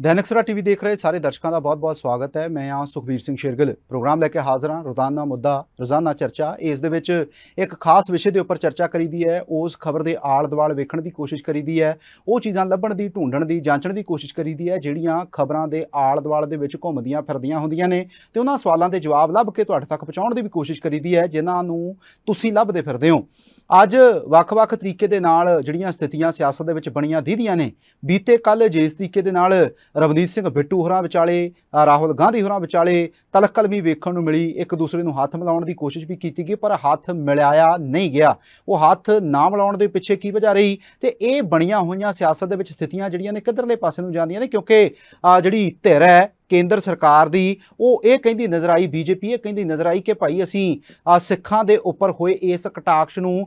ਦੈਨਿਕ ਸਰਾ TV ਦੇਖ ਰਹੇ ਸਾਰੇ ਦਰਸ਼ਕਾਂ ਦਾ ਬਹੁਤ-ਬਹੁਤ ਸਵਾਗਤ ਹੈ। ਮੈਂ ਹਾਂ ਸੁਖਬੀਰ ਸਿੰਘ ਸ਼ੇਰਗਿੱਲ। ਪ੍ਰੋਗਰਾਮ ਲੈ ਕੇ ਹਾਜ਼ਰ ਹਾਂ। ਰੋਜ਼ਾਨਾ ਮੁੱਦਾ, ਰੋਜ਼ਾਨਾ ਚਰਚਾ। ਇਸ ਦੇ ਵਿੱਚ ਇੱਕ ਖਾਸ ਵਿਸ਼ੇ ਦੇ ਉੱਪਰ ਚਰਚਾ ਕਰੀਦੀ ਹੈ। ਉਸ ਖਬਰ ਦੇ ਆਲ-ਦੁਆਲ ਵੇਖਣ ਦੀ ਕੋਸ਼ਿਸ਼ ਕਰੀਦੀ ਹੈ। ਉਹ ਚੀਜ਼ਾਂ ਲੱਭਣ ਦੀ, ਢੂੰਡਣ ਦੀ, ਜਾਂਚਣ ਦੀ ਕੋਸ਼ਿਸ਼ ਕਰੀਦੀ ਹੈ, ਜਿਹੜੀਆਂ ਖਬਰਾਂ ਦੇ ਆਲ-ਦੁਆਲ ਦੇ ਵਿੱਚ ਘੁੰਮਦੀਆਂ ਫਿਰਦੀਆਂ ਹੁੰਦੀਆਂ ਨੇ ਤੇ ਉਹਨਾਂ ਸਵਾਲਾਂ ਦੇ ਜਵਾਬ ਲੱਭ ਕੇ ਤੁਹਾਡੇ ਤੱਕ ਪਹੁੰਚਾਉਣ ਦੀ ਵੀ ਕੋਸ਼ਿਸ਼ ਕਰੀਦੀ ਹੈ, ਜਿਨ੍ਹਾਂ ਨੂੰ ਤੁਸੀਂ ਲੱਭਦੇ ਫਿਰਦੇ ਹੋ। ਅੱਜ ਵੱਖ-ਵੱਖ ਤਰੀਕੇ ਦੇ ਨਾਲ ਜਿਹੜੀਆਂ ਸਥਿਤੀਆਂ ਸਿਆਸਤ ਦੇ ਵਿੱਚ ਬਣੀਆਂ ਦੀਦੀਆਂ ਨੇ, ਬੀਤੇ ਕੱਲ ਜਿਸ ਤਰੀਕੇ ਦੇ ਨਾਲ ਰਵਨੀਤ ਸਿੰਘ ਬਿੱਟੂ ਹੋਰਾਂ ਵਿਚਾਲੇ ਰਾਹੁਲ ਗਾਂਧੀ ਹੋਰਾਂ ਵਿਚਾਲੇ ਤਲਕਲਮੀ ਵੇਖਣ ਨੂੰ ਮਿਲੀ, ਇੱਕ ਦੂਸਰੇ ਨੂੰ ਹੱਥ ਮਿਲਾਉਣ ਦੀ ਕੋਸ਼ਿਸ਼ ਵੀ ਕੀਤੀ ਗਈ, ਪਰ ਹੱਥ ਮਿਲਾਇਆ ਨਹੀਂ ਗਿਆ। ਉਹ ਹੱਥ ਨਾ ਮਿਲਾਉਣ ਦੇ ਪਿੱਛੇ ਕੀ ਵਜ੍ਹਾ ਰਹੀ? ਤੇ ਇਹ ਬਣੀਆਂ ਹੋਈਆਂ ਸਿਆਸਤ ਦੇ ਵਿੱਚ ਸਥਿਤੀਆਂ ਜਿਹੜੀਆਂ ਨੇ ਕਿੱਧਰਲੇ ਪਾਸੇ ਨੂੰ ਜਾਂਦੀਆਂ ਨੇ? ਕਿਉਂਕਿ ਜਿਹੜੀ ਧਿਰ ਹੈ ਕੇਂਦਰ ਸਰਕਾਰ ਦੀ, ਉਹ ਇਹ ਕਹਿੰਦੀ ਨਜ਼ਰ ਆਈ, ਬੀਜੇਪੀ ਇਹ ਕਹਿੰਦੀ ਨਜ਼ਰ ਆਈ ਕਿ ਭਾਈ ਅਸੀਂ ਸਿੱਖਾਂ ਦੇ ਉੱਪਰ ਹੋਏ ਇਸ ਕਟਾਕਸ਼ ਨੂੰ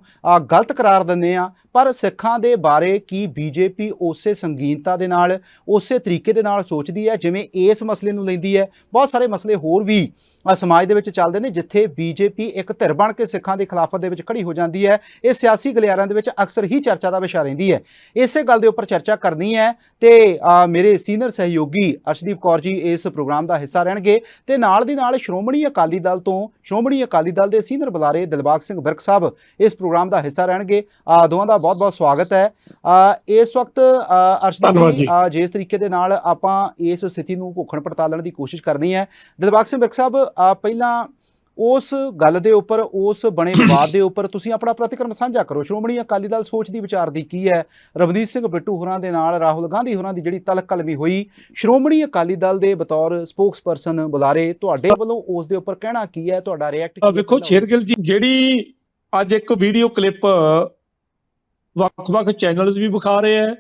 ਗਲਤ ਕਰਾਰ ਦਿੰਦੇ ਆ ਪਰ ਸਿੱਖਾਂ ਦੇ ਬਾਰੇ ਕੀ ਬੀਜੇਪੀ ਉਸੇ ਸੰਗੀਨਤਾ ਦੇ ਨਾਲ, ਉਸੇ ਤਰੀਕੇ ਦੇ ਨਾਲ ਸੋਚਦੀ ਹੈ, ਜਿਵੇਂ ਇਸ ਮਸਲੇ ਨੂੰ ਲੈਂਦੀ ਹੈ। ਬਹੁਤ ਸਾਰੇ ਮਸਲੇ ਹੋਰ ਵੀ ਸਮਾਜ ਦੇ ਵਿੱਚ ਚੱਲਦੇ ਨੇ, ਜਿੱਥੇ ਬੀਜੇਪੀ ਇੱਕ ਧਿਰ ਬਣ ਕੇ ਸਿੱਖਾਂ ਦੇ ਖਿਲਾਫਤ ਦੇ ਵਿੱਚ ਖੜੀ ਹੋ ਜਾਂਦੀ ਹੈ। ਇਹ ਸਿਆਸੀ ਗਲਿਆਰਿਆਂ ਦੇ ਵਿੱਚ ਅਕਸਰ ਹੀ ਚਰਚਾ ਦਾ ਵਿਸ਼ਾ ਰਹਿੰਦੀ ਹੈ। ਇਸੇ ਗੱਲ ਦੇ ਉੱਪਰ ਚਰਚਾ ਕਰਨੀ ਹੈ ਤੇ ਮੇਰੇ ਸੀਨੀਅਰ ਸਹਿਯੋਗੀ ਅਰਸ਼ਦੀਪ ਕੌਰ ਜੀ ਇਸ ਪ੍ਰੋਗਰਾਮ ਦਾ ਹਿੱਸਾ ਰਹਿਣਗੇ। ਤੇ ਨਾਲ ਦੀ ਨਾਲ ਸ਼੍ਰੋਮਣੀ ਅਕਾਲੀ ਦਲ ਤੋਂ ਸ਼੍ਰੋਮਣੀ ਅਕਾਲੀ ਦਲ ਦੇ ਸੀਨੀਅਰ ਬੁਲਾਰੇ ਦਿਲਬਾਗ ਸਿੰਘ ਵਿਰਕ ਸਾਹਿਬ ਇਸ ਪ੍ਰੋਗਰਾਮ ਦਾ ਹਿੱਸਾ ਰਹਿਣਗੇ। ਅ, ਦੋਵਾਂ ਦਾ ਬਹੁਤ-ਬਹੁਤ ਸਵਾਗਤ ਹੈ। ਇਸ ਵਕਤ ਅਰਸ਼ਦੀਪ ਜੀ ਜਿਸ ਤਰੀਕੇ ਦੇ ਨਾਲ ਆਪਾਂ ਇਸ ਸਥਿਤੀ ਨੂੰ ਭੁੱਖਣ ਪੜਤਾਲਣ ਦੀ ਕੋਸ਼ਿਸ਼ ਕਰਨੀ ਹੈ। ਦਿਲਬਾਗ ਸਿੰਘ ਵਿਰਕ ਸਾਹਿਬ ਪਹਿਲਾਂ ਉਸ ਗੱਲ ਦੇ ਉੱਪਰ ਉਸ ਬਣੇ ਵਿਵਾਦ ਦੇ ਉੱਪਰ ਤੁਸੀਂ ਆਪਣਾ ਪ੍ਰਤੀਕਰਮ ਸਾਂਝਾ ਕਰੋ। ਸ਼੍ਰੋਮਣੀ ਅਕਾਲੀ ਦਲ ਸੋਚਦੀ ਵਿਚਾਰਦੀ ਕੀ ਹੈ? ਰਵਨੀਤ ਸਿੰਘ ਬਿੱਟੂ ਹੋਰਾਂ ਦੇ ਨਾਲ ਰਾਹੁਲ ਗਾਂਧੀ ਹੋਰਾਂ ਦੀ ਜਿਹੜੀ ਤਲਕ ਕਲਮੀ ਹੋਈ। ਸ਼੍ਰੋਮਣੀ ਅਕਾਲੀ ਦਲ ਦੇ ਬਤੌਰ ਸਪੋਕਸਪਰਸਨ ਬੁਲਾਰੇ ਤੁਹਾਡੇ ਵੱਲੋਂ ਉਸ ਦੇ ਉੱਪਰ ਕਹਿਣਾ ਕੀ ਹੈ? ਤੁਹਾਡਾ ਰਿਐਕਟ ਆ ਵੇਖੋ ਸ਼ੇਰਗਿਲ ਜੀ ਜਿਹੜੀ ਅੱਜ ਇੱਕ ਵੀਡੀਓ ਕਲਿੱਪ ਵੱਖ-ਵੱਖ ਚੈਨਲਸ ਵੀ ਵਿਖਾ ਰਹੇ ਆ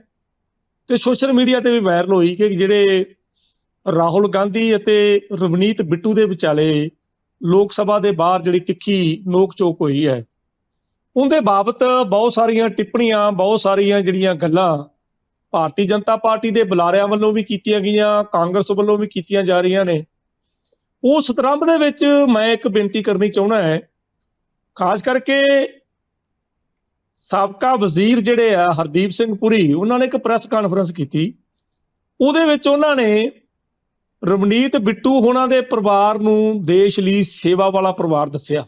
ਤੇ ਸੋਸ਼ਲ ਮੀਡੀਆ ਤੇ ਵੀ ਵਾਇਰਲ ਹੋਈ ਕਿ ਜਿਹੜੇ ਰਾਹੁਲ ਗਾਂਧੀ ਅਤੇ ਰਵਨੀਤ ਬਿੱਟੂ ਦੇ ਵਿਚਾਲੇ ਲੋਕ ਸਭਾ ਦੇ ਬਾਹਰ ਜਿਹੜੀ ਤਿੱਖੀ ਨੋਕ ਚੋਕ ਹੋਈ ਹੈ, ਉਹਦੇ ਬਾਬਤ ਬਹੁਤ ਸਾਰੀਆਂ ਟਿੱਪਣੀਆਂ, ਬਹੁਤ ਸਾਰੀਆਂ ਜਿਹੜੀਆਂ ਗੱਲਾਂ ਭਾਰਤੀ ਜਨਤਾ ਪਾਰਟੀ ਦੇ ਬੁਲਾਰਿਆਂ ਵੱਲੋਂ ਵੀ ਕੀਤੀਆਂ ਗਈਆਂ, ਕਾਂਗਰਸ ਵੱਲੋਂ ਵੀ ਕੀਤੀਆਂ ਜਾ ਰਹੀਆਂ ਨੇ। ਉਸ ਸੰਦਰਭ ਦੇ ਵਿੱਚ ਮੈਂ ਇੱਕ ਬੇਨਤੀ ਕਰਨੀ ਚਾਹੁੰਦਾ ਹੈ, ਖਾਸ ਕਰਕੇ ਸਾਬਕਾ ਵਜ਼ੀਰ ਜਿਹੜੇ ਆ, ਹਰਦੀਪ ਸਿੰਘ ਪੁਰੀ, ਉਹਨਾਂ ਨੇ ਇੱਕ ਪ੍ਰੈਸ ਕਾਨਫਰੰਸ ਕੀਤੀ। ਉਹਦੇ ਵਿੱਚ ਉਹਨਾਂ ਨੇ ਰਵਨੀਤ ਬਿੱਟੂ ਹੋਣਾ ਦੇ ਪਰਿਵਾਰ ਨੂੰ ਦੇਸ਼ ਲਈ ਸੇਵਾ ਵਾਲਾ ਪਰਿਵਾਰ ਦੱਸਿਆ।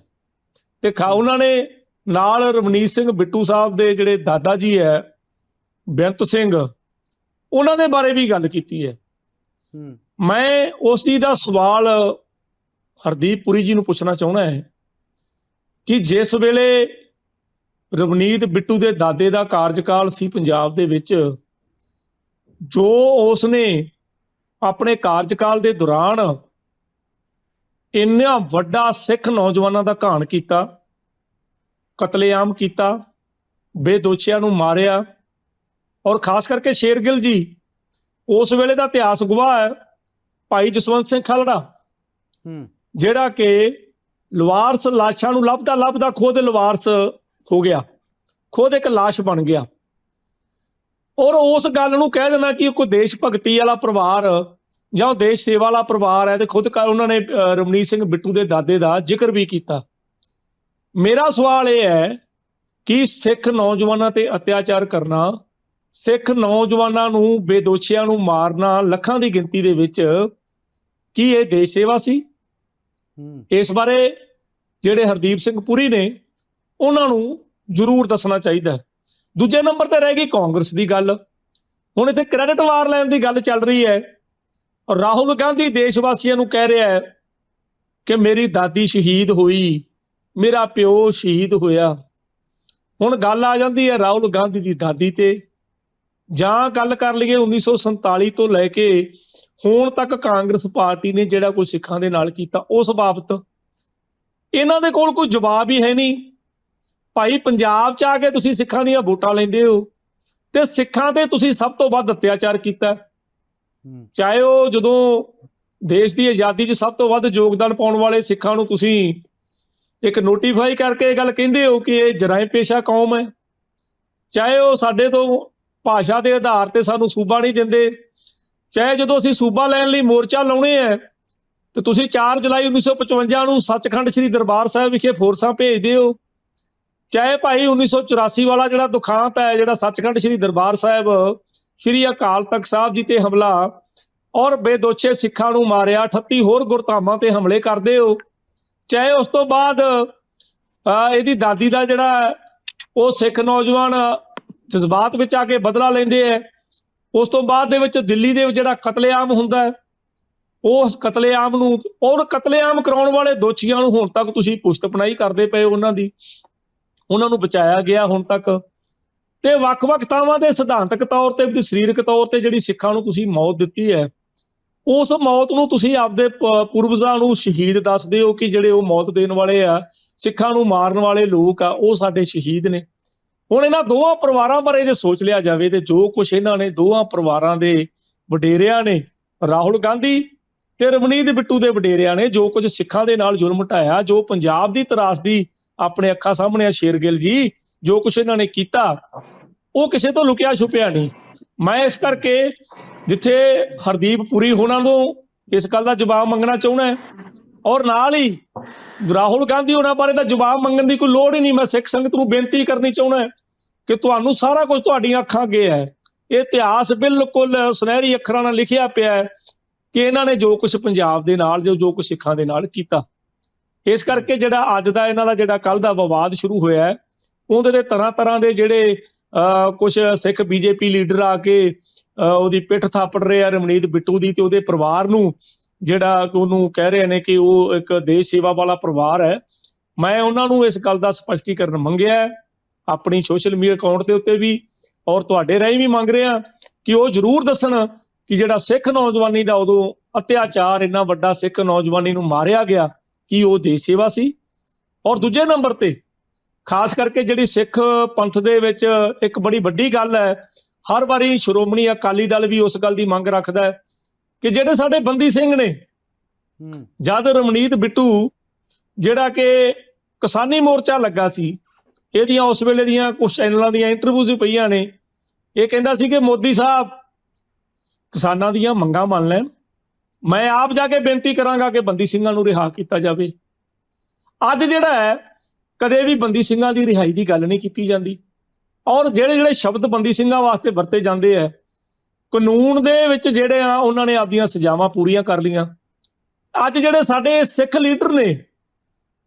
ਤੇ ਖਾ ਉਹਨਾਂ ਨੇ ਨਾਲ ਰਵਨੀਤ ਸਿੰਘ ਬਿੱਟੂ ਸਾਹਿਬ ਦੇ ਜਿਹੜੇ ਦਾਦਾ ਜੀ ਹੈ ਬੇਅੰਤ ਸਿੰਘ ਉਹਨਾਂ ਦੇ ਬਾਰੇ ਵੀ ਗੱਲ ਕੀਤੀ ਹੈ। ਮੈਂ ਉਸ ਜੀ ਦਾ ਸਵਾਲ ਹਰਦੀਪ ਪੁਰੀ ਜੀ ਨੂੰ ਪੁੱਛਣਾ ਚਾਹੁੰਦਾ ਹੈ ਕਿ ਜਿਸ ਵੇਲੇ ਰਵਨੀਤ ਬਿੱਟੂ ਦੇ ਦਾਦੇ ਦਾ ਕਾਰਜਕਾਲ ਸੀ ਪੰਜਾਬ ਦੇ ਵਿੱਚ ਜੋ ਉਸ ਨੇ ਆਪਣੇ ਕਾਰਜਕਾਲ ਦੇ ਦੌਰਾਨ ਇੰਨਾ ਵੱਡਾ ਸਿੱਖ ਨੌਜਵਾਨਾਂ ਦਾ ਘਾਣ ਕੀਤਾ ਕਤਲੇਆਮ ਕੀਤਾ ਬੇਦੋਸ਼ੀਆਂ ਨੂੰ ਮਾਰਿਆ ਔਰ ਖਾਸ ਕਰਕੇ ਸ਼ੇਰਗਿੱਲ ਜੀ ਉਸ ਵੇਲੇ ਦਾ ਇਤਿਹਾਸ ਗਵਾਹ ਹੈ ਭਾਈ ਜਸਵੰਤ ਸਿੰਘ ਖਾਲੜਾ ਹੂੰ। ਜਿਹੜਾ ਕਿ ਲਵਾਰਸ ਲਾਸ਼ਾਂ ਨੂੰ ਲੱਭਦਾ ਲੱਭਦਾ ਖੁਦ ਲਵਾਰਸ ਹੋ ਗਿਆ ਖੁਦ ਇੱਕ ਲਾਸ਼ ਬਣ ਗਿਆ। ਔਰ ਉਸ ਗੱਲ ਨੂੰ ਕਹਿ ਦੇਣਾ ਕਿ ਕੋਈ ਦੇਸ਼ ਭਗਤੀ ਵਾਲਾ ਪਰਿਵਾਰ ਜਾਂ ਦੇਸ਼ ਸੇਵਾ ਵਾਲਾ ਪਰਿਵਾਰ ਹੈ ਤੇ ਖੁਦ ਕਰ ਉਹਨਾਂ ਨੇ ਰਮਨੀਤ ਸਿੰਘ ਬਿੱਟੂ ਦੇ ਦਾਦੇ ਦਾ ਜ਼ਿਕਰ ਵੀ ਕੀਤਾ। ਮੇਰਾ ਸਵਾਲ ਇਹ ਹੈ ਕਿ ਸਿੱਖ ਨੌਜਵਾਨਾਂ ਤੇ ਅਤਿਆਚਾਰ ਕਰਨਾ ਸਿੱਖ ਨੌਜਵਾਨਾਂ ਨੂੰ ਬੇਦੋਸ਼ੀਆਂ ਨੂੰ ਮਾਰਨਾ ਲੱਖਾਂ ਦੀ ਗਿਣਤੀ ਦੇ ਵਿੱਚ ਕੀ ਇਹ ਦੇਸ਼ ਸੇਵਾ ਸੀ? ਇਸ ਬਾਰੇ ਜਿਹੜੇ ਹਰਦੀਪ ਸਿੰਘ ਪੁਰੀ ਨੇ ਉਹਨਾਂ ਨੂੰ ਜ਼ਰੂਰ ਦੱਸਣਾ ਚਾਹੀਦਾ ਹੈ। ਦੂਜੇ ਨੰਬਰ ਤੇ ਰਹਿ ਗਈ ਕਾਂਗਰਸ ਦੀ ਗੱਲ। ਹੁਣ ਇੱਥੇ ਕ੍ਰੈਡਿਟ ਵਾਰ ਲੈਣ ਦੀ ਗੱਲ ਚੱਲ ਰਹੀ ਹੈ। ਔਰ ਰਾਹੁਲ ਗਾਂਧੀ ਦੇਸ਼ ਵਾਸੀਆਂ ਨੂੰ ਕਹਿ ਰਿਹਾ ਹੈ ਕਿ ਮੇਰੀ ਦਾਦੀ ਸ਼ਹੀਦ ਹੋਈ, ਮੇਰਾ ਪਿਓ ਸ਼ਹੀਦ ਹੋਇਆ। ਹੁਣ ਗੱਲ ਆ ਜਾਂਦੀ ਹੈ ਰਾਹੁਲ ਗਾਂਧੀ ਦੀ ਦਾਦੀ ਤੇ। ਜਾਂ ਗੱਲ ਕਰ ਲਈਏ 1947 ਤੋਂ ਲੈ ਕੇ ਹੁਣ ਤੱਕ ਕਾਂਗਰਸ ਪਾਰਟੀ ਨੇ ਜਿਹੜਾ ਕੋਈ ਸਿੱਖਾਂ ਦੇ ਨਾਲ ਕੀਤਾ, ਉਸ ਬਾਬਤ। ਇਹਨਾਂ ਦੇ ਕੋਲ ਕੋਈ ਜਵਾਬ ਹੀ ਹੈ ਨਹੀਂ। ਭਾਈ ਪੰਜਾਬ ਚ ਆ ਕੇ ਤੁਸੀਂ ਸਿੱਖਾਂ ਦੀਆਂ ਵੋਟਾਂ ਲੈਂਦੇ ਹੋ ਤੇ ਸਿੱਖਾਂ ਤੇ ਤੁਸੀਂ ਸਭ ਤੋਂ ਵੱਧ ਅਤਿਆਚਾਰ ਕੀਤਾ। ਚਾਹੇ ਉਹ ਜਦੋਂ ਦੇਸ਼ ਦੀ ਆਜ਼ਾਦੀ 'ਚ ਸਭ ਤੋਂ ਵੱਧ ਯੋਗਦਾਨ ਪਾਉਣ ਵਾਲੇ ਸਿੱਖਾਂ ਨੂੰ ਤੁਸੀਂ ਇੱਕ ਨੋਟੀਫਾਈ ਕਰਕੇ ਇਹ ਗੱਲ ਕਹਿੰਦੇ ਹੋ ਕਿ ਇਹ ਜਰਾਇਮ ਪੇਸ਼ਾ ਕੌਮ ਹੈ। ਚਾਹੇ ਉਹ ਸਾਡੇ ਤੋਂ ਭਾਸ਼ਾ ਦੇ ਆਧਾਰ ਤੇ ਸਾਨੂੰ ਸੂਬਾ ਨਹੀਂ ਦਿੰਦੇ ਚਾਹੇ ਜਦੋਂ ਅਸੀਂ ਸੂਬਾ ਲੈਣ ਲਈ ਮੋਰਚਾ ਲਾਉਣੇ ਆ ਤੇ ਤੁਸੀਂ 4 ਜੁਲਾਈ 1955 ਨੂੰ ਸੱਚਖੰਡ ਸ੍ਰੀ ਦਰਬਾਰ ਸਾਹਿਬ ਵਿਖੇ ਫੋਰਸਾਂ ਭੇਜਦੇ ਹੋ ਚਾਹੇ ਭਾਈ 1984 ਵਾਲਾ ਜਿਹੜਾ ਦੁਖਾਂਤ ਹੈ, ਜਿਹੜਾ ਸੱਚਖੰਡ ਸ੍ਰੀ ਦਰਬਾਰ ਸਾਹਿਬ, ਸ੍ਰੀ ਅਕਾਲ ਤਖਤ ਸਾਹਿਬ ਜੀ ਤੇ ਹਮਲਾ ਔਰ ਬੇਦੋਸ਼ੇ ਸਿੱਖਾਂ ਨੂੰ ਮਾਰਿਆ 38 ਹੋਰ ਗੁਰਧਾਮਾਂ ਤੇ ਹਮਲੇ ਕਰਦੇ ਹੋ ਚਾਹੇ ਉਸ ਤੋਂ ਬਾਅਦ ਇਹਦੀ ਦਾਦੀ ਦਾ ਜਿਹੜਾ ਉਹ ਸਿੱਖ ਨੌਜਵਾਨ ਜਜ਼ਬਾਤ ਵਿੱਚ ਆ ਕੇ ਬਦਲਾ ਲੈਂਦੇ ਐ ਉਸ ਤੋਂ ਬਾਅਦ ਦੇ ਵਿੱਚ ਦਿੱਲੀ ਦੇ ਵਿੱਚ ਜਿਹੜਾ ਕਤਲੇਆਮ ਹੁੰਦਾ ਹੈ, ਉਸ ਕਤਲੇਆਮ ਨੂੰ ਔਰ ਕਤਲੇਆਮ ਕਰਾਉਣ ਵਾਲੇ ਦੋਸ਼ੀਆਂ ਨੂੰ ਹੁਣ ਤੱਕ ਤੁਸੀਂ ਪੁਸ਼ਤਪਨਾਈ ਕਰਦੇ ਪਏ ਹੋ ਉਹਨਾਂ ਦੀ। ਉਹਨਾਂ ਨੂੰ ਬਚਾਇਆ ਗਿਆ ਹੁਣ ਤੱਕ। ਤੇ ਵੱਖ-ਵੱਖ ਥਾਵਾਂ ਦੇ ਸਿਧਾਂਤਕ ਤੌਰ ਤੇ, ਵੀ ਸਰੀਰਕ ਤੌਰ ਤੇ ਜਿਹੜੀ ਸਿੱਖਾਂ ਨੂੰ ਤੁਸੀਂ ਮੌਤ ਦਿੱਤੀ ਹੈ, ਉਸ ਮੌਤ ਨੂੰ ਤੁਸੀਂ ਆਪਦੇ ਪ- ਨੂੰ ਸ਼ਹੀਦ ਦੱਸਦੇ ਹੋ ਕਿ ਜਿਹੜੇ ਉਹ ਮੌਤ ਦੇਣ ਵਾਲੇ ਆ, ਸਿੱਖਾਂ ਨੂੰ ਮਾਰਨ ਵਾਲੇ ਲੋਕ ਆ, ਉਹ ਸਾਡੇ ਸ਼ਹੀਦ ਨੇ। ਹੁਣ ਇਹਨਾਂ ਦੋਹਾਂ ਪਰਿਵਾਰਾਂ ਬਾਰੇ ਜੇ ਸੋਚ ਲਿਆ ਜਾਵੇ ਤੇ ਜੋ ਕੁਝ ਇਹਨਾਂ ਨੇ ਦੋਹਾਂ ਪਰਿਵਾਰਾਂ ਦੇ ਵਡੇਰਿਆਂ ਨੇ, ਰਾਹੁਲ ਗਾਂਧੀ ਤੇ ਰਵਨੀਤ ਬਿੱਟੂ ਦੇ ਵਡੇਰਿਆਂ ਨੇ ਜੋ ਕੁਝ ਸਿੱਖਾਂ ਦੇ ਨਾਲ ਜ਼ੁਲਮ ਢਾਇਆ, ਜੋ ਪੰਜਾਬ ਦੀ ਤਰਾਸਦੀ ਆਪਣੇ ਅੱਖਾਂ ਸਾਹਮਣੇ ਆ ਸ਼ੇਰਗਿੱਲ ਜੀ, ਜੋ ਕੁਝ ਇਹਨਾਂ ਨੇ ਕੀਤਾ, ਉਹ ਕਿਸੇ ਤੋਂ ਲੁਕਿਆ ਛੁਪਿਆ ਨਹੀਂ। ਮੈਂ ਇਸ ਕਰਕੇ ਜਿੱਥੇ ਹਰਦੀਪ ਪੁਰੀ ਹੋਣਾ ਨੂੰ ਇਸ ਗੱਲ ਦਾ ਜਵਾਬ ਮੰਗਣਾ ਚਾਹੁੰਦਾ ਔਰ ਨਾਲ ਹੀ ਰਾਹੁਲ ਗਾਂਧੀ ਉਹਨਾਂ ਬਾਰੇ ਤਾਂ ਜਵਾਬ ਮੰਗਣ ਦੀ ਕੋਈ ਲੋੜ ਹੀ ਨਹੀਂ। ਮੈਂ ਸਿੱਖ ਸੰਗਤ ਨੂੰ ਬੇਨਤੀ ਕਰਨੀ ਚਾਹੁੰਦਾ ਕਿ ਤੁਹਾਨੂੰ ਸਾਰਾ ਕੁਝ ਤੁਹਾਡੀਆਂ ਅੱਖਾਂ ਅੱਗੇ ਹੈ। ਇਹ ਇਤਿਹਾਸ ਬਿਲਕੁਲ ਸੁਨਹਿਰੀ ਅੱਖਰਾਂ ਨਾਲ ਲਿਖਿਆ ਪਿਆ ਹੈ ਕਿ ਇਹਨਾਂ ਨੇ ਜੋ ਕੁਝ ਪੰਜਾਬ ਦੇ ਨਾਲ, ਜੋ ਜੋ ਕੁਝ ਸਿੱਖਾਂ ਦੇ ਨਾਲ ਕੀਤਾ। ਇਸ ਕਰਕੇ ਜਿਹੜਾ ਅੱਜ ਦਾ ਇਹਨਾਂ ਦਾ ਜਿਹੜਾ ਕੱਲ ਦਾ ਵਿਵਾਦ ਸ਼ੁਰੂ ਹੋਇਆ ਹੈ ਉਹਦੇ ਤੇ ਤਰ੍ਹਾਂ ਤਰ੍ਹਾਂ ਦੇ ਜਿਹੜੇ ਕੁਝ ਸਿੱਖ ਬੀਜੇਪੀ ਲੀਡਰ ਆ ਕੇ ਅਹ ਉਹਦੀ ਪਿੱਠ ਥਾਪੜ ਰਹੇ ਆ ਰਮਨੀਤ ਬਿੱਟੂ ਦੀ ਤੇ ਉਹਦੇ ਪਰਿਵਾਰ ਨੂੰ ਜਿਹੜਾ ਉਹਨੂੰ ਕਹਿ ਰਹੇ ਨੇ ਕਿ ਉਹ ਇੱਕ ਦੇਸ਼ ਸੇਵਾ ਵਾਲਾ ਪਰਿਵਾਰ ਹੈ। ਮੈਂ ਉਹਨਾਂ ਨੂੰ ਇਸ ਗੱਲ ਦਾ ਸਪਸ਼ਟੀਕਰਨ ਮੰਗਿਆ ਹੈ, ਆਪਣੀ ਸੋਸ਼ਲ ਮੀਡੀਆ ਅਕਾਊਂਟ ਦੇ ਉੱਤੇ ਵੀ ਔਰ ਤੁਹਾਡੇ ਰਾਹੀਂ ਵੀ ਮੰਗ ਰਿਹਾ ਕਿ ਉਹ ਜ਼ਰੂਰ ਦੱਸਣ ਕਿ ਜਿਹੜਾ ਸਿੱਖ ਨੌਜਵਾਨੀ ਦਾ ਉਦੋਂ ਅਤਿਆਚਾਰ ਇੰਨਾ ਵੱਡਾ ਸਿੱਖ ਨੌਜਵਾਨੀ ਨੂੰ ਮਾਰਿਆ ਗਿਆ ਕੀ ਉਹ ਦੇਸ਼ ਸੇਵਾ ਸੀ। ਔਰ ਦੂਜੇ ਨੰਬਰ ਤੇ ਖਾਸ ਕਰਕੇ ਜਿਹੜੀ ਸਿੱਖ ਪੰਥ ਦੇ ਵਿੱਚ ਇੱਕ ਬੜੀ ਵੱਡੀ ਗੱਲ ਹੈ ਹਰ ਵਾਰੀ ਸ਼੍ਰੋਮਣੀ ਅਕਾਲੀ ਦਲ ਵੀ ਉਸ ਗੱਲ ਦੀ ਮੰਗ ਰੱਖਦਾ ਹੈ ਕਿ ਜਿਹੜੇ ਸਾਡੇ ਬੰਦੀ ਸਿੰਘ ਨੇ ਜਦ ਰਮਨੀਤ ਬਿੱਟੂ ਜਿਹੜਾ ਕਿ ਕਿਸਾਨੀ ਮੋਰਚਾ ਲੱਗਾ ਸੀ ਇਹਦੀਆਂ ਉਸ ਵੇਲੇ ਦੀਆਂ ਕੁਝ ਚੈਨਲਾਂ ਦੀਆਂ ਇੰਟਰਵਿਊਜ਼ ਵੀ ਪਈਆਂ ਨੇ ਇਹ ਕਹਿੰਦਾ ਸੀ ਕਿ ਮੋਦੀ ਸਾਹਿਬ ਕਿਸਾਨਾਂ ਦੀਆਂ ਮੰਗਾਂ ਮੰਨ ਲੈਣ। ਮੈਂ ਆਪ ਜਾ ਕੇ ਬੇਨਤੀ ਕਰਾਂਗਾ ਕਿ ਬੰਦੀ ਸਿੰਘਾਂ ਨੂੰ ਰਿਹਾ ਕੀਤਾ ਜਾਵੇ। ਅੱਜ ਜਿਹੜਾ ਹੈ, ਕਦੇ ਵੀ ਬੰਦੀ ਸਿੰਘਾਂ ਦੀ ਰਿਹਾਈ ਦੀ ਗੱਲ ਨਹੀਂ ਕੀਤੀ ਜਾਂਦੀ। ਔਰ ਜਿਹੜੇ ਜਿਹੜੇ ਸ਼ਬਦ ਬੰਦੀ ਸਿੰਘਾਂ ਵਾਸਤੇ ਵਰਤੇ ਜਾਂਦੇ ਆ ਕਾਨੂੰਨ ਦੇ ਵਿੱਚ ਜਿਹੜੇ ਆ, ਉਹਨਾਂ ਨੇ ਆਪਦੀਆਂ ਸਜ਼ਾਵਾਂ ਪੂਰੀਆਂ ਕਰ ਲੀਆਂ ਅੱਜ ਜਿਹੜੇ ਸਾਡੇ ਸਿੱਖ ਲੀਡਰ ਨੇ,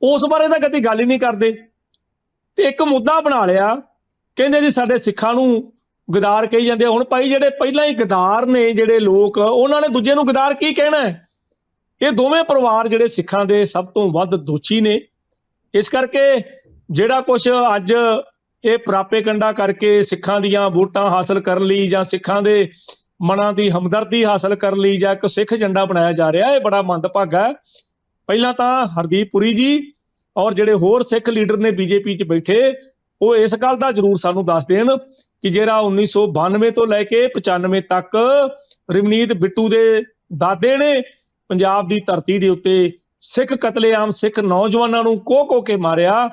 ਉਸ ਬਾਰੇ ਤਾਂ ਕਦੀ ਗੱਲ ਹੀ ਨਹੀਂ ਕਰਦੇ। ਤੇ ਇੱਕ ਮੁੱਦਾ ਬਣਾ ਲਿਆ, ਕਹਿੰਦੇ ਜੀ ਸਾਡੇ ਸਿੱਖਾਂ ਨੂੰ ਗਦਾਰ ਕਹੀ ਜਾਂਦੇ ਆ। ਹੁਣ ਭਾਈ ਜਿਹੜੇ ਪਹਿਲਾਂ ਹੀ ਗਦਾਰ ਨੇ ਜਿਹੜੇ ਲੋਕ, ਉਹਨਾਂ ਨੇ ਦੂਜੇ ਨੂੰ ਗਦਾਰ ਕੀ ਕਹਿਣਾ ਇਹ ਦੋਵੇਂ ਪਰਿਵਾਰ ਜਿਹੜੇ ਸਿੱਖਾਂ ਦੇ ਸਭ ਤੋਂ ਵੱਧ ਦੋਸ਼ੀ ਨੇ। ਇਸ ਕਰਕੇ ਜਿਹੜਾ ਕੁਝ ਅੱਜ ਇਹ ਪ੍ਰਾਪੇ ਕੰਡਾ ਕਰਕੇ ਸਿੱਖਾਂ ਦੀਆਂ ਵੋਟਾਂ ਹਾਸਲ ਕਰਨ ਲਈ ਜਾਂ ਸਿੱਖਾਂ ਦੇ ਮਨਾਂ ਦੀ ਹਮਦਰਦੀ ਹਾਸਲ ਕਰਨ ਲਈ ਜਾਂ ਇੱਕ ਸਿੱਖ ਝੰਡਾ ਬਣਾਇਆ ਜਾ ਰਿਹਾ, ਇਹ ਬੜਾ ਮੰਦਭਾਗਾ ਹੈ। ਪਹਿਲਾਂ ਤਾਂ ਹਰਦੀਪ ਪੁਰੀ ਜੀ ਔਰ ਜਿਹੜੇ ਹੋਰ ਸਿੱਖ ਲੀਡਰ ਨੇ ਬੀਜੇਪੀ 'ਚ ਬੈਠੇ, ਉਹ ਇਸ ਗੱਲ ਦਾ ਜ਼ਰੂਰ ਸਾਨੂੰ ਦੱਸ ਦੇਣ ਕਿ ਜਿਹੜਾ 1992 ਤੋਂ ਲੈ ਕੇ 95 ਤੱਕ ਰਵਨੀਤ ਬਿੱਟੂ ਦੇ ਦਾਦੇ ਨੇ ਪੰਜਾਬ ਦੀ ਧਰਤੀ ਦੇ ਉੱਤੇ ਸਿੱਖ ਕਤਲੇਆਮ, ਸਿੱਖ ਨੌਜਵਾਨਾਂ ਨੂੰ ਕੋਹ ਕੇ ਮਾਰਿਆ,